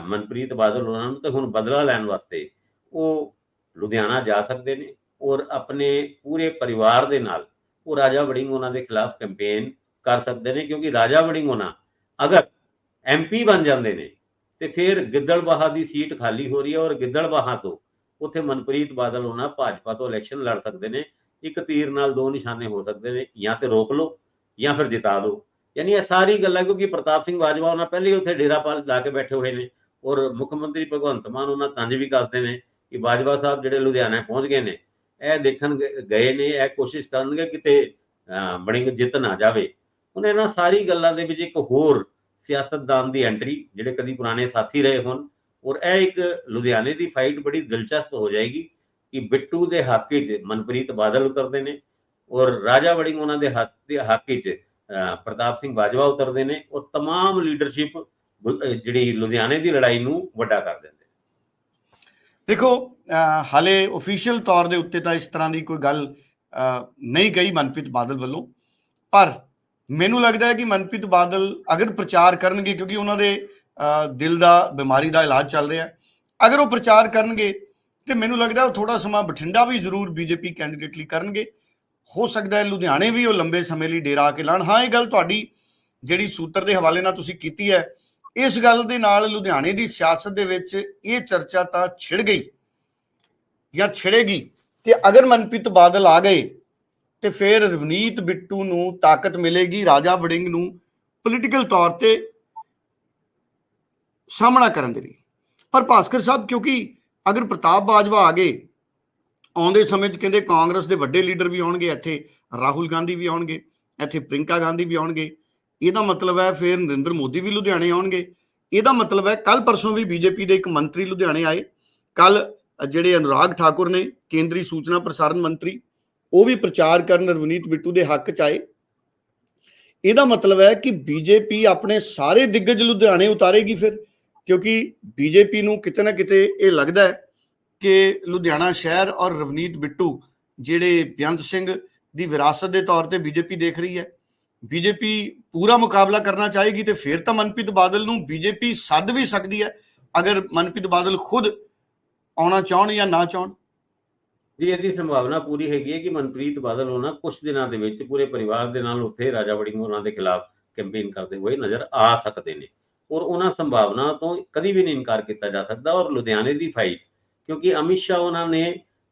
ਮਨਪ੍ਰੀਤ ਬਾਦਲ ਉਹਨਾਂ ਨੂੰ ਤੇ ਹੁਣ ਬਦਲਾ ਲੈਣ ਵਾਸਤੇ ਉਹ ਲੁਧਿਆਣਾ ਜਾ ਸਕਦੇ ਨੇ ਔਰ ਆਪਣੇ ਪੂਰੇ ਪਰਿਵਾਰ ਦੇ ਨਾਲ ਉਹ ਰਾਜਾ ਵੜਿੰਗ ਉਹਨਾਂ ਦੇ ਖਿਲਾਫ ਕੈਂਪੇਨ ਕਰ ਸਕਦੇ ਨੇ ਕਿਉਂਕਿ ਰਾਜਾ ਵੜਿੰਗ ਉਹਨਾਂ ਅਗਰ ਐਮਪੀ ਬਣ ਜਾਂਦੇ ਨੇ ਤੇ ਫਿਰ ਗਿੱਦੜਬਾਹਾ ਦੀ ਸੀਟ ਖਾਲੀ ਹੋ ਰਹੀ ਹੈ ਔਰ ਗਿੱਦੜਬਾਹਾ ਤੋਂ ਉੱਥੇ ਮਨਪ੍ਰੀਤ ਬਾਦਲ ਉਹਨਾਂ ਭਾਜਪਾ ਤੋਂ ਇਲੈਕਸ਼ਨ ਲੜ ਸਕਦੇ ਨੇ, ਇੱਕ ਤੀਰ ਨਾਲ ਦੋ ਨਿਸ਼ਾਨੇ ਹੋ ਸਕਦੇ ਨੇ, ਜਾਂ ਤੇ ਰੋਕ ਲਓ ਜਾਂ ਫਿਰ ਜਿਤਾ ਦਿਓ। ਯਾਨੀ ਇਹ ਸਾਰੀ ਗੱਲਾਂ ਕਿਉਂਕਿ ਪ੍ਰਤਾਪ ਸਿੰਘ ਬਾਜਵਾ ਉਹਨਾਂ ਪਹਿਲੇ ਹੀ ਉੱਥੇ ਡੇਰਾ ਪਾਲ ਲਾ ਕੇ ਬੈਠੇ ਹੋਏ ਨੇ ਔਰ ਮੁੱਖ ਮੰਤਰੀ ਭਗਵੰਤ ਮਾਨ ਉਹਨਾਂ ਤੰਜ ਵੀ ਕੱਸਦੇ ਨੇ ਕਿ ਬਾਜਵਾ ਸਾਹਿਬ ਜਿਹੜੇ ਲੁਧਿਆਣਾ ਪਹੁੰਚ ਗਏ ਨੇ ਇਹ ਦੇਖਣ ਗ- ਗਏ ਨੇ ਇਹ ਕੋਸ਼ਿਸ਼ ਕਰਨਗੇ ਕਿਤੇ ਅਹ, ਜਿੱਤ ਨਾ ਜਾਵੇ। ਹੁਣ ਇਹਨਾਂ ਸਾਰੀ ਗੱਲਾਂ ਦੇ ਵਿੱਚ ਇੱਕ ਹੋਰ ਸਿਆਸਤਦਾਨ ਦੀ ਐਂਟਰੀ ਜਿਹੜੇ ਕਦੀ ਪੁਰਾਣੇ ਸਾਥੀ ਰਹੇ ਹੋਣ ਔਰ ਇਹ ਇੱਕ ਲੁਧਿਆਣੇ ਦੀ ਫਾਈਟ ਬੜੀ ਦਿਲਚਸਪ ਹੋ ਜਾਏਗੀ ਕਿ ਬਿੱਟੂ ਦੇ ਹੱਕ 'ਚ ਮਨਪ੍ਰੀਤ ਬਾਦਲ ਉਤਰਦੇ ਨੇ ਔਰ ਰਾਜਾ ਵੜਿੰਗ ਉਹਨਾਂ ਦੇ ਹੱਕ ਦੇ ਹੱਕ 'ਚ ਪ੍ਰਤਾਪ ਸਿੰਘ ਬਾਜਵਾ ਉਤਰਦੇ ਨੇ ਔਰ ਤਮਾਮ ਲੀਡਰਸ਼ਿਪ ਜਿਹੜੀ ਲੁਧਿਆਣੇ ਦੀ ਲੜਾਈ ਨੂੰ ਵੱਡਾ ਕਰ ਦਿੰਦੇ ਦੇਖੋ ਹਾਲੇ ਅਫੀਸ਼ੀਅਲ ਤੌਰ ਦੇ ਉੱਤੇ ਤਾਂ ਇਸ ਤਰ੍ਹਾਂ ਦੀ ਕੋਈ ਗੱਲ ਨਹੀਂ ਗਈ ਮਨਪ੍ਰੀਤ ਬਾਦਲ ਵੱਲੋਂ। ਪਰ ਮੈਨੂੰ ਲੱਗਦਾ ਹੈ ਕਿ ਮਨਪ੍ਰੀਤ ਬਾਦਲ ਅਗਰ ਪ੍ਰਚਾਰ ਕਰਨਗੇ, ਕਿਉਂਕਿ ਉਹਨਾਂ ਦੇ ਦਿਲ ਦਾ, ਬਿਮਾਰੀ ਦਾ ਇਲਾਜ ਚੱਲ ਰਿਹਾ ਅਗਰ ਉਹ ਪ੍ਰਚਾਰ ਕਰਨਗੇ, ਤੇ ਮੈਨੂੰ ਲੱਗਦਾ ਉਹ ਥੋੜਾ ਸਮਾਂ ਬਠਿੰਡਾ ਵੀ ਜ਼ਰੂਰ ਬੀਜੇਪੀ ਕੈਂਡੀਡੇਟ ਲਈ ਕਰਨਗੇ। ਹੋ ਸਕਦਾ ਹੈ ਲੁਧਿਆਣੇ ਵੀ ਉਹ ਲੰਬੇ ਸਮੇਂ ਲਈ ਡੇਰਾ ਕੇ ਲਾਣ। ਹਾਂ, ਇਹ ਗੱਲ ਤੁਹਾਡੀ ਜਿਹੜੀ ਸੂਤਰ ਦੇ ਹਵਾਲੇ ਨਾਲ ਤੁਸੀਂ ਕੀਤੀ ਹੈ ਇਸ ਗੱਲ ਦੇ ਨਾਲ ਲੁਧਿਆਣੇ ਦੀ ਸਿਆਸਤ ਦੇ ਵਿੱਚ ਇਹ ਚਰਚਾ ਤਾਂ ਛਿੜ ਗਈ ਜਾਂ ਛਿੜੇਗੀ ਕਿ ਅਗਰ ਮਨਪ੍ਰੀਤ ਬਾਦਲ ਆ ਗਏ ਤੇ ਫਿਰ ਰਵਨੀਤ ਬਿੱਟੂ ਨੂੰ ਤਾਕਤ ਮਿਲੇਗੀ, ਰਾਜਾ ਵੜਿੰਗ ਨੂੰ ਪੋਲੀਟੀਕਲ ਤੌਰ ਤੇ ਸਾਹਮਣਾ ਕਰਨ ਦੇ ਲਈ। ਪਰ ਭਾਸਕਰ ਸਾਹਿਬ, ਕਿਉਂਕਿ ਅਗਰ ਪ੍ਰਤਾਪ ਬਾਜਵਾ ਆ ਗਏ, ਆਉਂਦੇ ਸਮੇਂ 'ਚ ਕਹਿੰਦੇ ਕਾਂਗਰਸ ਦੇ ਵੱਡੇ ਲੀਡਰ ਵੀ ਆਉਣਗੇ, ਇੱਥੇ ਰਾਹੁਲ ਗਾਂਧੀ ਵੀ ਆਉਣਗੇ, ਇੱਥੇ ਪ੍ਰਿੰਕਾ ਗਾਂਧੀ ਵੀ ਆਉਣਗੇ ਇਹਦਾ ਮਤਲਬ ਹੈ ਫਿਰ ਨਰਿੰਦਰ ਮੋਦੀ ਵੀ ਲੁਧਿਆਣੇ ਆਉਣਗੇ। ਇਹਦਾ ਮਤਲਬ ਹੈ ਕੱਲ ਪਰਸੋਂ ਵੀ ਬੀਜੇਪੀ ਦੇ ਇੱਕ ਮੰਤਰੀ ਲੁਧਿਆਣੇ ਆਏ। ਕੱਲ ਜਿਹੜੇ ਅਨੁਰਾਗ ਠਾਕੁਰ ਨੇ, ਕੇਂਦਰੀ ਸੂਚਨਾ ਪ੍ਰਸਾਰਣ ਮੰਤਰੀ, ਉਹ ਵੀ ਪ੍ਰਚਾਰ ਕਰਨ ਰਵਨੀਤ ਬਿੱਟੂ ਦੇ ਹੱਕ ਚ ਆਏ। ਇਹਦਾ ਮਤਲਬ ਹੈ ਕਿ ਬੀਜੇਪੀ ਆਪਣੇ ਸਾਰੇ ਦਿੱਗਜ ਲੁਧਿਆਣੇ ਉਤਾਰੇਗੀ ਫਿਰ, ਕਿਉਂਕਿ ਬੀਜੇਪੀ ਨੂੰ ਕਿਤੇ ਨਾ ਕਿਤੇ ਇਹ ਲੱਗਦਾ ਹੈ ਕਿ ਲੁਧਿਆਣਾ ਸ਼ਹਿਰ ਔਰ ਰਵਨੀਤ ਬਿੱਟੂ, ਜਿਹੜੇ ਬੇਅੰਤ ਸਿੰਘ ਦੀ ਵਿਰਾਸਤ ਦੇ ਤੌਰ ਤੇ ਬੀਜੇਪੀ ਦੇਖ ਰਹੀ ਹੈ ਬੀਜੇਪੀ ਪੂਰਾ ਮੁਕਾਬਲਾ ਕਰਨਾ ਚਾਹੇਗੀ ਤੇ ਫਿਰ ਤਾਂ ਮਨਪ੍ਰੀਤ ਬਾਦਲ ਨੂੰ ਬੀਜੇਪੀ ਸੱਦ ਵੀ ਸਕਦੀ ਹੈ, ਅਗਰ ਮਨਪ੍ਰੀਤ ਬਾਦਲ ਖੁਦ ਆਉਣਾ ਚਾਹਣ ਜਾਂ ਨਾ ਚਾਹਣ। ਜੀ, ਇਹਦੀ ਸੰਭਾਵਨਾ ਪੂਰੀ ਹੈਗੀ ਹੈ ਕਿ ਮਨਪ੍ਰੀਤ ਬਾਦਲ ਉਹਨਾਂ ਕੁਝ ਦਿਨਾਂ ਦੇ ਵਿੱਚ ਪੂਰੇ ਪਰਿਵਾਰ ਦੇ ਨਾਲ ਉੱਥੇ ਰਾਜਾ ਵੜਿੰਗ ਉਹਨਾਂ ਦੇ ਖਿਲਾਫ ਕੈਂਪੇਨ ਕਰਦੇ ਹੋਏ ਨਜ਼ਰ ਆ ਸਕਦੇ ਨੇ। ਔਰ ਉਹਨਾਂ ਸੰਭਾਵਨਾ ਤੋਂ ਕਦੀ ਵੀ ਨਹੀਂ ਇਨਕਾਰ ਕੀਤਾ ਜਾ ਸਕਦਾ ਔਰ ਲੁਧਿਆਣੇ ਦੀ ਫਾਈਟ ਕਿਉਂਕਿ ਅਮਿਤ ਸ਼ਾਹ ਉਹਨਾਂ ਨੇ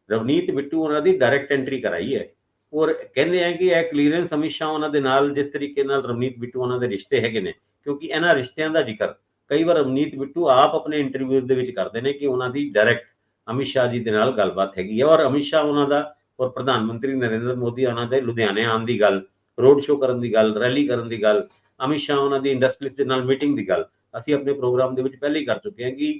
ਰਵਨੀਤ ਬਿੱਟੂ ਉਹਨਾਂ ਦੀ ਡਾਇਰੈਕਟ ਐਂਟਰੀ ਕਰਾਈ ਹੈ। ਔਰ ਕਹਿੰਦੇ ਆ ਕਿ ਇਹ ਕਲੀਅਰੈਂਸ ਅਮਿਤ ਸ਼ਾਹ ਉਹਨਾਂ ਦੇ ਨਾਲ, ਜਿਸ ਤਰੀਕੇ ਨਾਲ ਰਵਨੀਤ ਬਿੱਟੂ ਉਹਨਾਂ ਦੇ ਰਿਸ਼ਤੇ ਹੈਗੇ ਨੇ, ਕਿਉਂਕਿ ਇਹਨਾਂ ਰਿਸ਼ਤਿਆਂ ਦਾ ਜ਼ਿਕਰ ਕਈ ਵਾਰ ਰਵਨੀਤ ਬਿੱਟੂ ਆਪ ਆਪਣੇ ਇੰਟਰਵਿਊਜ਼ ਦੇ ਵਿੱਚ ਕਰਦੇ ਨੇ ਕਿ ਉਹਨਾਂ ਦੀ ਡਾਇਰੈਕਟ ਅਮਿਤ ਸ਼ਾਹ ਜੀ ਦੇ ਨਾਲ ਗੱਲਬਾਤ ਹੈਗੀ ਹੈ ਔਰ ਅਮਿਤ ਸ਼ਾਹ ਉਹਨਾਂ ਦਾ ਔਰ ਪ੍ਰਧਾਨ ਮੰਤਰੀ ਨਰਿੰਦਰ ਮੋਦੀ ਉਹਨਾਂ ਦੇ ਲੁਧਿਆਣੇ ਆਉਣ ਦੀ ਗੱਲ ਰੋਡ ਸ਼ੋਅ ਕਰਨ ਦੀ ਗੱਲ ਰੈਲੀ ਕਰਨ ਦੀ ਗੱਲ, ਅਮਿਤ ਸ਼ਾਹ ਉਹਨਾਂ ਦੀ ਇੰਡਸਟਰੀਜ਼ ਦੇ ਨਾਲ ਮੀਟਿੰਗ ਦੀ ਗੱਲ, ਅਸੀਂ ਆਪਣੇ ਪ੍ਰੋਗਰਾਮ ਦੇ ਵਿੱਚ ਪਹਿਲੇ ਹੀ ਕਰ ਚੁੱਕੇ ਹਾਂ ਕਿ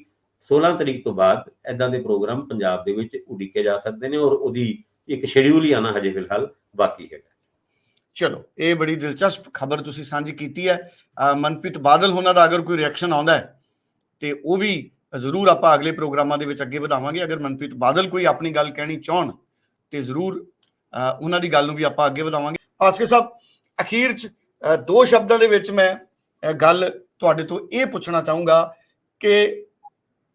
16 ਤਰੀਕ ਤੋਂ ਬਾਅਦ ਐਦਾਂ ਦੇ ਪ੍ਰੋਗਰਾਮ ਪੰਜਾਬ ਦੇ ਵਿੱਚ ਉਡੀਕੇ ਜਾ ਸਕਦੇ ਨੇ ਔਰ ਉਹਦੀ ਇੱਕ ਸ਼ਡਿਊਲ ਹੀ ਆਣਾ ਹਜੇ ਫਿਲਹਾਲ, ਬਾਕੀ ਹੈਗਾ। ਚਲੋ, ਇਹ ਬੜੀ ਦਿਲਚਸਪ ਖਬਰ ਤੁਸੀਂ ਸਾਂਝੀ ਕੀਤੀ ਹੈ। ਮਨਪ੍ਰੀਤ ਬਾਦਲ ਹੋਣਾ ਦਾ ਅਗਰ ਕੋਈ ਰਿਐਕਸ਼ਨ ਆਉਂਦਾ ਹੈ, ਤੇ ਉਹ ਵੀ ਜ਼ਰੂਰ ਆਪਾਂ ਅਗਲੇ ਪ੍ਰੋਗਰਾਮਾਂ ਦੇ ਵਿੱਚ ਅੱਗੇ ਵਧਾਵਾਂਗੇ। ਅਗਰ ਮਨਪ੍ਰੀਤ ਬਾਦਲ ਕੋਈ ਆਪਣੀ ਗੱਲ ਕਹਿਣੀ ਚਾਹਣ, ਤੇ ਜ਼ਰੂਰ ਉਹਨਾਂ ਦੀ ਗੱਲ ਨੂੰ ਵੀ ਆਪਾਂ ਅੱਗੇ ਵਧਾਵਾਂਗੇ। ਭਾਸਕਰ ਸਾਹਿਬ, ਅਖੀਰ ਚ ਦੋ ਸ਼ਬਦਾਂ ਦੇ ਵਿੱਚ ਮੈਂ ਗੱਲ ਤੁਹਾਡੇ ਤੋਂ ਇਹ ਪੁੱਛਣਾ ਚਾਹੂੰਗਾ ਕਿ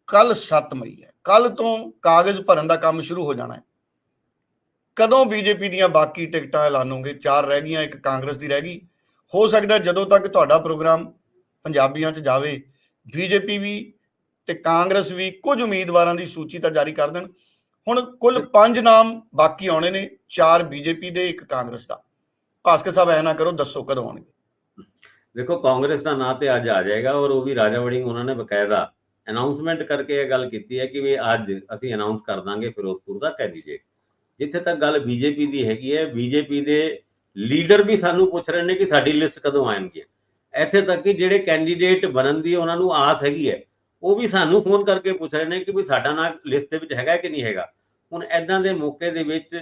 ਕੱਲ 7 ਮਈ ਹੈ। ਕੱਲ ਤੋਂ ਕਾਗਜ਼ ਭਰਨ ਦਾ ਕੰਮ ਸ਼ੁਰੂ ਹੋ ਜਾਣਾ ਹੈ। ਕਦੋਂ ਬੀਜੇਪੀ ਦੀਆਂ ਬਾਕੀ ਟਿਕਟਾਂ ਐਲਾਨੋਗੇ ਚਾਰ ਰਹਿ ਗਈਆਂ ਇੱਕ ਕਾਂਗਰਸ ਦੀ ਰਹਿ ਗਈ। ਹੋ ਸਕਦਾ ਜਦੋਂ ਤੱਕ ਤੁਹਾਡਾ ਪ੍ਰੋਗਰਾਮ ਪੰਜਾਬੀਆਂ 'ਚ ਜਾਵੇ ਬੀਜੇਪੀ ਵੀ ਤੇ ਕਾਂਗਰਸ ਵੀ ਕੁਝ ਉਮੀਦਵਾਰਾਂ ਦੀ ਸੂਚੀ ਤਾਂ ਜਾਰੀ ਕਰ ਦੇਣ। ਹੁਣ ਕੁੱਲ 5 ਨਾਮ ਬਾਕੀ ਆਉਣੇ ਨੇ ਚਾਰ ਬੀਜੇਪੀ ਦੇ ਇੱਕ ਕਾਂਗਰਸ ਦਾ। ਭਾਸਕਰ ਸਾਹਿਬ ਐ ਨਾ ਕਰੋ ਦੱਸੋ ਕਦੋਂ ਆਉਣਗੇ? ਦੇਖੋ ਕਾਂਗਰਸ ਦਾ ਨਾਂ ਤੇ ਅੱਜ ਆ ਜਾਏਗਾ ਔਰ ਉਹ ਵੀ ਰਾਜਾ ਵੜਿੰਗ ਉਹਨਾਂ ਨੇ ਬਕਾਇਦਾ ਅਨਾਉਂਸਮੈਂਟ ਕਰਕੇ ਇਹ ਗੱਲ ਕੀਤੀ ਹੈ ਕਿ ਵੀ ਅੱਜ ਅਸੀਂ ਅਨਾਉਂਸ ਕਰ ਦਾਂਗੇ ਫਿਰੋਜ਼ਪੁਰ ਦਾ ਕੈਂਡੀਡੇਟ ਜਿੱਥੇ ਤੱਕ ਗੱਲ ਬੀਜੇਪੀ ਦੀ ਹੈਗੀ ਹੈ, ਬੀਜੇਪੀ ਦੇ ਲੀਡਰ ਵੀ ਸਾਨੂੰ ਪੁੱਛ ਰਹੇ ਨੇ ਕਿ ਸਾਡੀ ਲਿਸਟ ਕਦੋਂ ਆਣਗੀਆਂ ਇੱਥੇ ਤੱਕ ਕਿ ਜਿਹੜੇ ਕੈਂਡੀਡੇਟ ਬਣਨ ਦੀ ਉਹਨਾਂ ਨੂੰ ਆਸ ਹੈਗੀ ਹੈ, ਉਹ ਵੀ ਸਾਨੂੰ ਫੋਨ ਕਰਕੇ ਪੁੱਛ ਰਹੇ ਨੇ ਕਿ ਵੀ ਸਾਡਾ ਨਾਂ ਲਿਸਟ ਦੇ ਵਿੱਚ ਹੈਗਾ ਕਿ ਨਹੀਂ ਹੈਗਾ। ਹੁਣ ਐਦਾਂ ਦੇ ਮੌਕੇ ਦੇ ਵਿੱਚ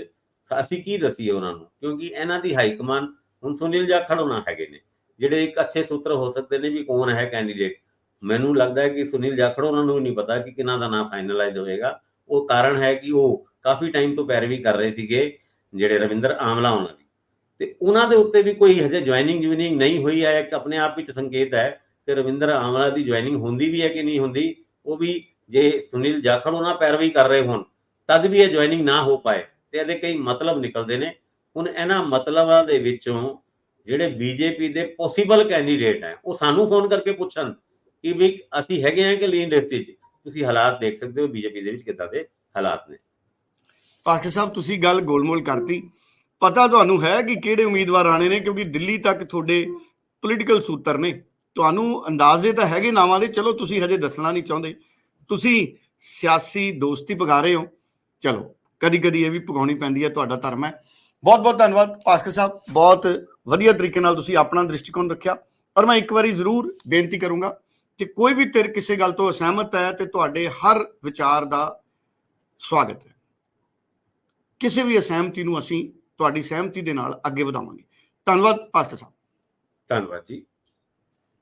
ਅਸੀਂ ਕੀ ਦਸੀਏ ਉਹਨਾਂ ਨੂੰ? ਕਿਉਂਕਿ ਇਹਨਾਂ ਦੀ ਹਾਈ ਕਮਾਨ ਹੁਣ ਸੁਨੀਲ ਜਾਖੜ ਹੋਣਾ ਹੈਗੇ ਨੇ, ਜਿਹੜੇ ਇੱਕ ਅੱਛੇ ਸੂਤਰ ਹੋ ਸਕਦੇ ਨੇ ਵੀ ਕੌਣ ਹੈ ਕੈਂਡੀਡੇਟ। ਮੈਨੂੰ ਲੱਗਦਾ ਹੈ ਕਿ ਸੁਨੀਲ ਜਾਖੜ ਉਹਨਾਂ ਨੂੰ ਵੀ ਨਹੀਂ ਪਤਾ ਕਿ ਕਿਹਨਾਂ ਦਾ ਨਾਮ ਫਾਈਨਲਾਈਜ਼ ਹੋਏਗਾ। ਉਹ ਕਾਰਨ ਹੈ ਕਿ ਉਹ ਕਾਫੀ ਟਾਈਮ ਤੋਂ ਪੈਰਵੀ ਕਰ ਰਹੇ ਸੀਗੇ ਜਿਹੜੇ ਰਵਿੰਦਰ ਆਮਲਾ ਉਹਨਾਂ ਦੀ। ਤੇ ਉਹਨਾਂ ਦੇ ਉੱਤੇ ਵੀ ਕੋਈ ਹਜੇ ਜੁਆਇਨਿੰਗ ਜੁਆਇਨਿੰਗ ਨਹੀਂ ਹੋਈ ਹੈ, ਇੱਕ ਆਪਣੇ ਆਪ ਵਿੱਚ ਸੰਕੇਤ ਹੈ ਕਿ ਰਵਿੰਦਰ ਆਮਲਾ ਦੀ ਜੁਆਇਨਿੰਗ ਹੁੰਦੀ ਵੀ ਹੈ ਕਿ ਨਹੀਂ ਹੁੰਦੀ, ਉਹ ਵੀ ਜੇ ਸੁਨੀਲ ਜਾਖੜ ਉਹਨਾਂ ਪੈਰਵੀ ਕਰ ਰਹੇ ਹੋਣ, ਤਦ ਵੀ ਇਹ ਜੁਆਇਨਿੰਗ ਨਾ ਹੋ ਪਾਏ ਤੇ ਇਹਦੇ ਕਈ ਮਤਲਬ ਨਿਕਲਦੇ ਨੇ। ਹੁਣ ਇਹਨਾਂ ਮਤਲਬਾਂ ਦੇ ਵਿੱਚੋਂ ਜਿਹੜੇ ਬੀਜੇਪੀ ਦੇ ਪੋਸੀਬਲ ਕੈਂਡੀਡੇਟ ਹੈ, ਉਹ ਸਾਨੂੰ ਫੋਨ ਕਰਕੇ ਪੁੱਛਣ ਕਿ ਵੀ ਅਸੀਂ ਹੈਗੇ ਹਾਂ ਕਿ ਲੀਨ ਲਿਸਟ 'ਚ? ਤੁਸੀਂ ਹਾਲਾਤ ਦੇਖ ਸਕਦੇ ਹੋ ਬੀਜੇਪੀ ਦੇ ਵਿੱਚ ਕਿੱਦਾਂ ਦੇ ਹਾਲਾਤ ਨੇ। ਪਾਠਕ ਸਾਹਿਬ, ਤੁਸੀਂ ਗੱਲ ਗੋਲਮੋਲ ਕਰਤੀ। ਪਤਾ ਤੁਹਾਨੂੰ ਹੈ ਕਿ ਕਿਹੜੇ ਉਮੀਦਵਾਰ ਆਣੇ ਨੇ, ਕਿਉਂਕਿ ਦਿੱਲੀ ਤੱਕ ਤੁਹਾਡੇ ਪੋਲੀਟੀਕਲ ਸੂਤਰ ਨੇ। ਤੁਹਾਨੂੰ ਅੰਦਾਜ਼ੇ ਤਾਂ ਹੈਗੇ ਨਾਵਾਂ ਦੇ, ਚਲੋ ਤੁਸੀਂ ਹਜੇ ਦੱਸਣਾ ਨਹੀਂ ਚਾਹੁੰਦੇ। ਤੁਸੀਂ ਸਿਆਸੀ ਦੋਸਤੀ ਪਗਾ ਰਹੇ ਹੋ। ਚਲੋ ਕਦੀ ਕਦੀ ਇਹ ਵੀ ਪਗਾਉਣੀ ਪੈਂਦੀ ਹੈ, ਤੁਹਾਡਾ ਧਰਮ ਹੈ। ਬਹੁਤ ਬਹੁਤ ਧੰਨਵਾਦ ਭਾਸਕਰ ਸਾਹਿਬ। ਬਹੁਤ ਵਧੀਆ ਤਰੀਕੇ ਨਾਲ ਤੁਸੀਂ ਆਪਣਾ ਦ੍ਰਿਸ਼ਟੀਕੋਣ ਰੱਖਿਆ। ਔਰ ਮੈਂ ਇੱਕ ਵਾਰੀ ਜ਼ਰੂਰ ਬੇਨਤੀ ਕਰੂੰਗਾ ਕਿ ਕੋਈ ਵੀ ਧਿਰ ਕਿਸੇ ਗੱਲ ਤੋਂ ਅਸਹਿਮਤ ਹੈ, ਤੇ ਤੁਹਾਡੇ ਹਰ ਵਿਚਾਰ ਦਾ ਸਵਾਗਤ ਹੈ। ਕਿਸੇ ਵੀ ਅਸਹਿਮਤੀ ਨੂੰ ਅਸੀਂ ਤੁਹਾਡੀ ਸਹਿਮਤੀ ਦੇ ਨਾਲ ਅੱਗੇ ਵਧਾਵਾਂਗੇ। ਧੰਨਵਾਦ ਭਾਸਕਰ ਸਾਹਿਬ। ਧੰਨਵਾਦ ਜੀ।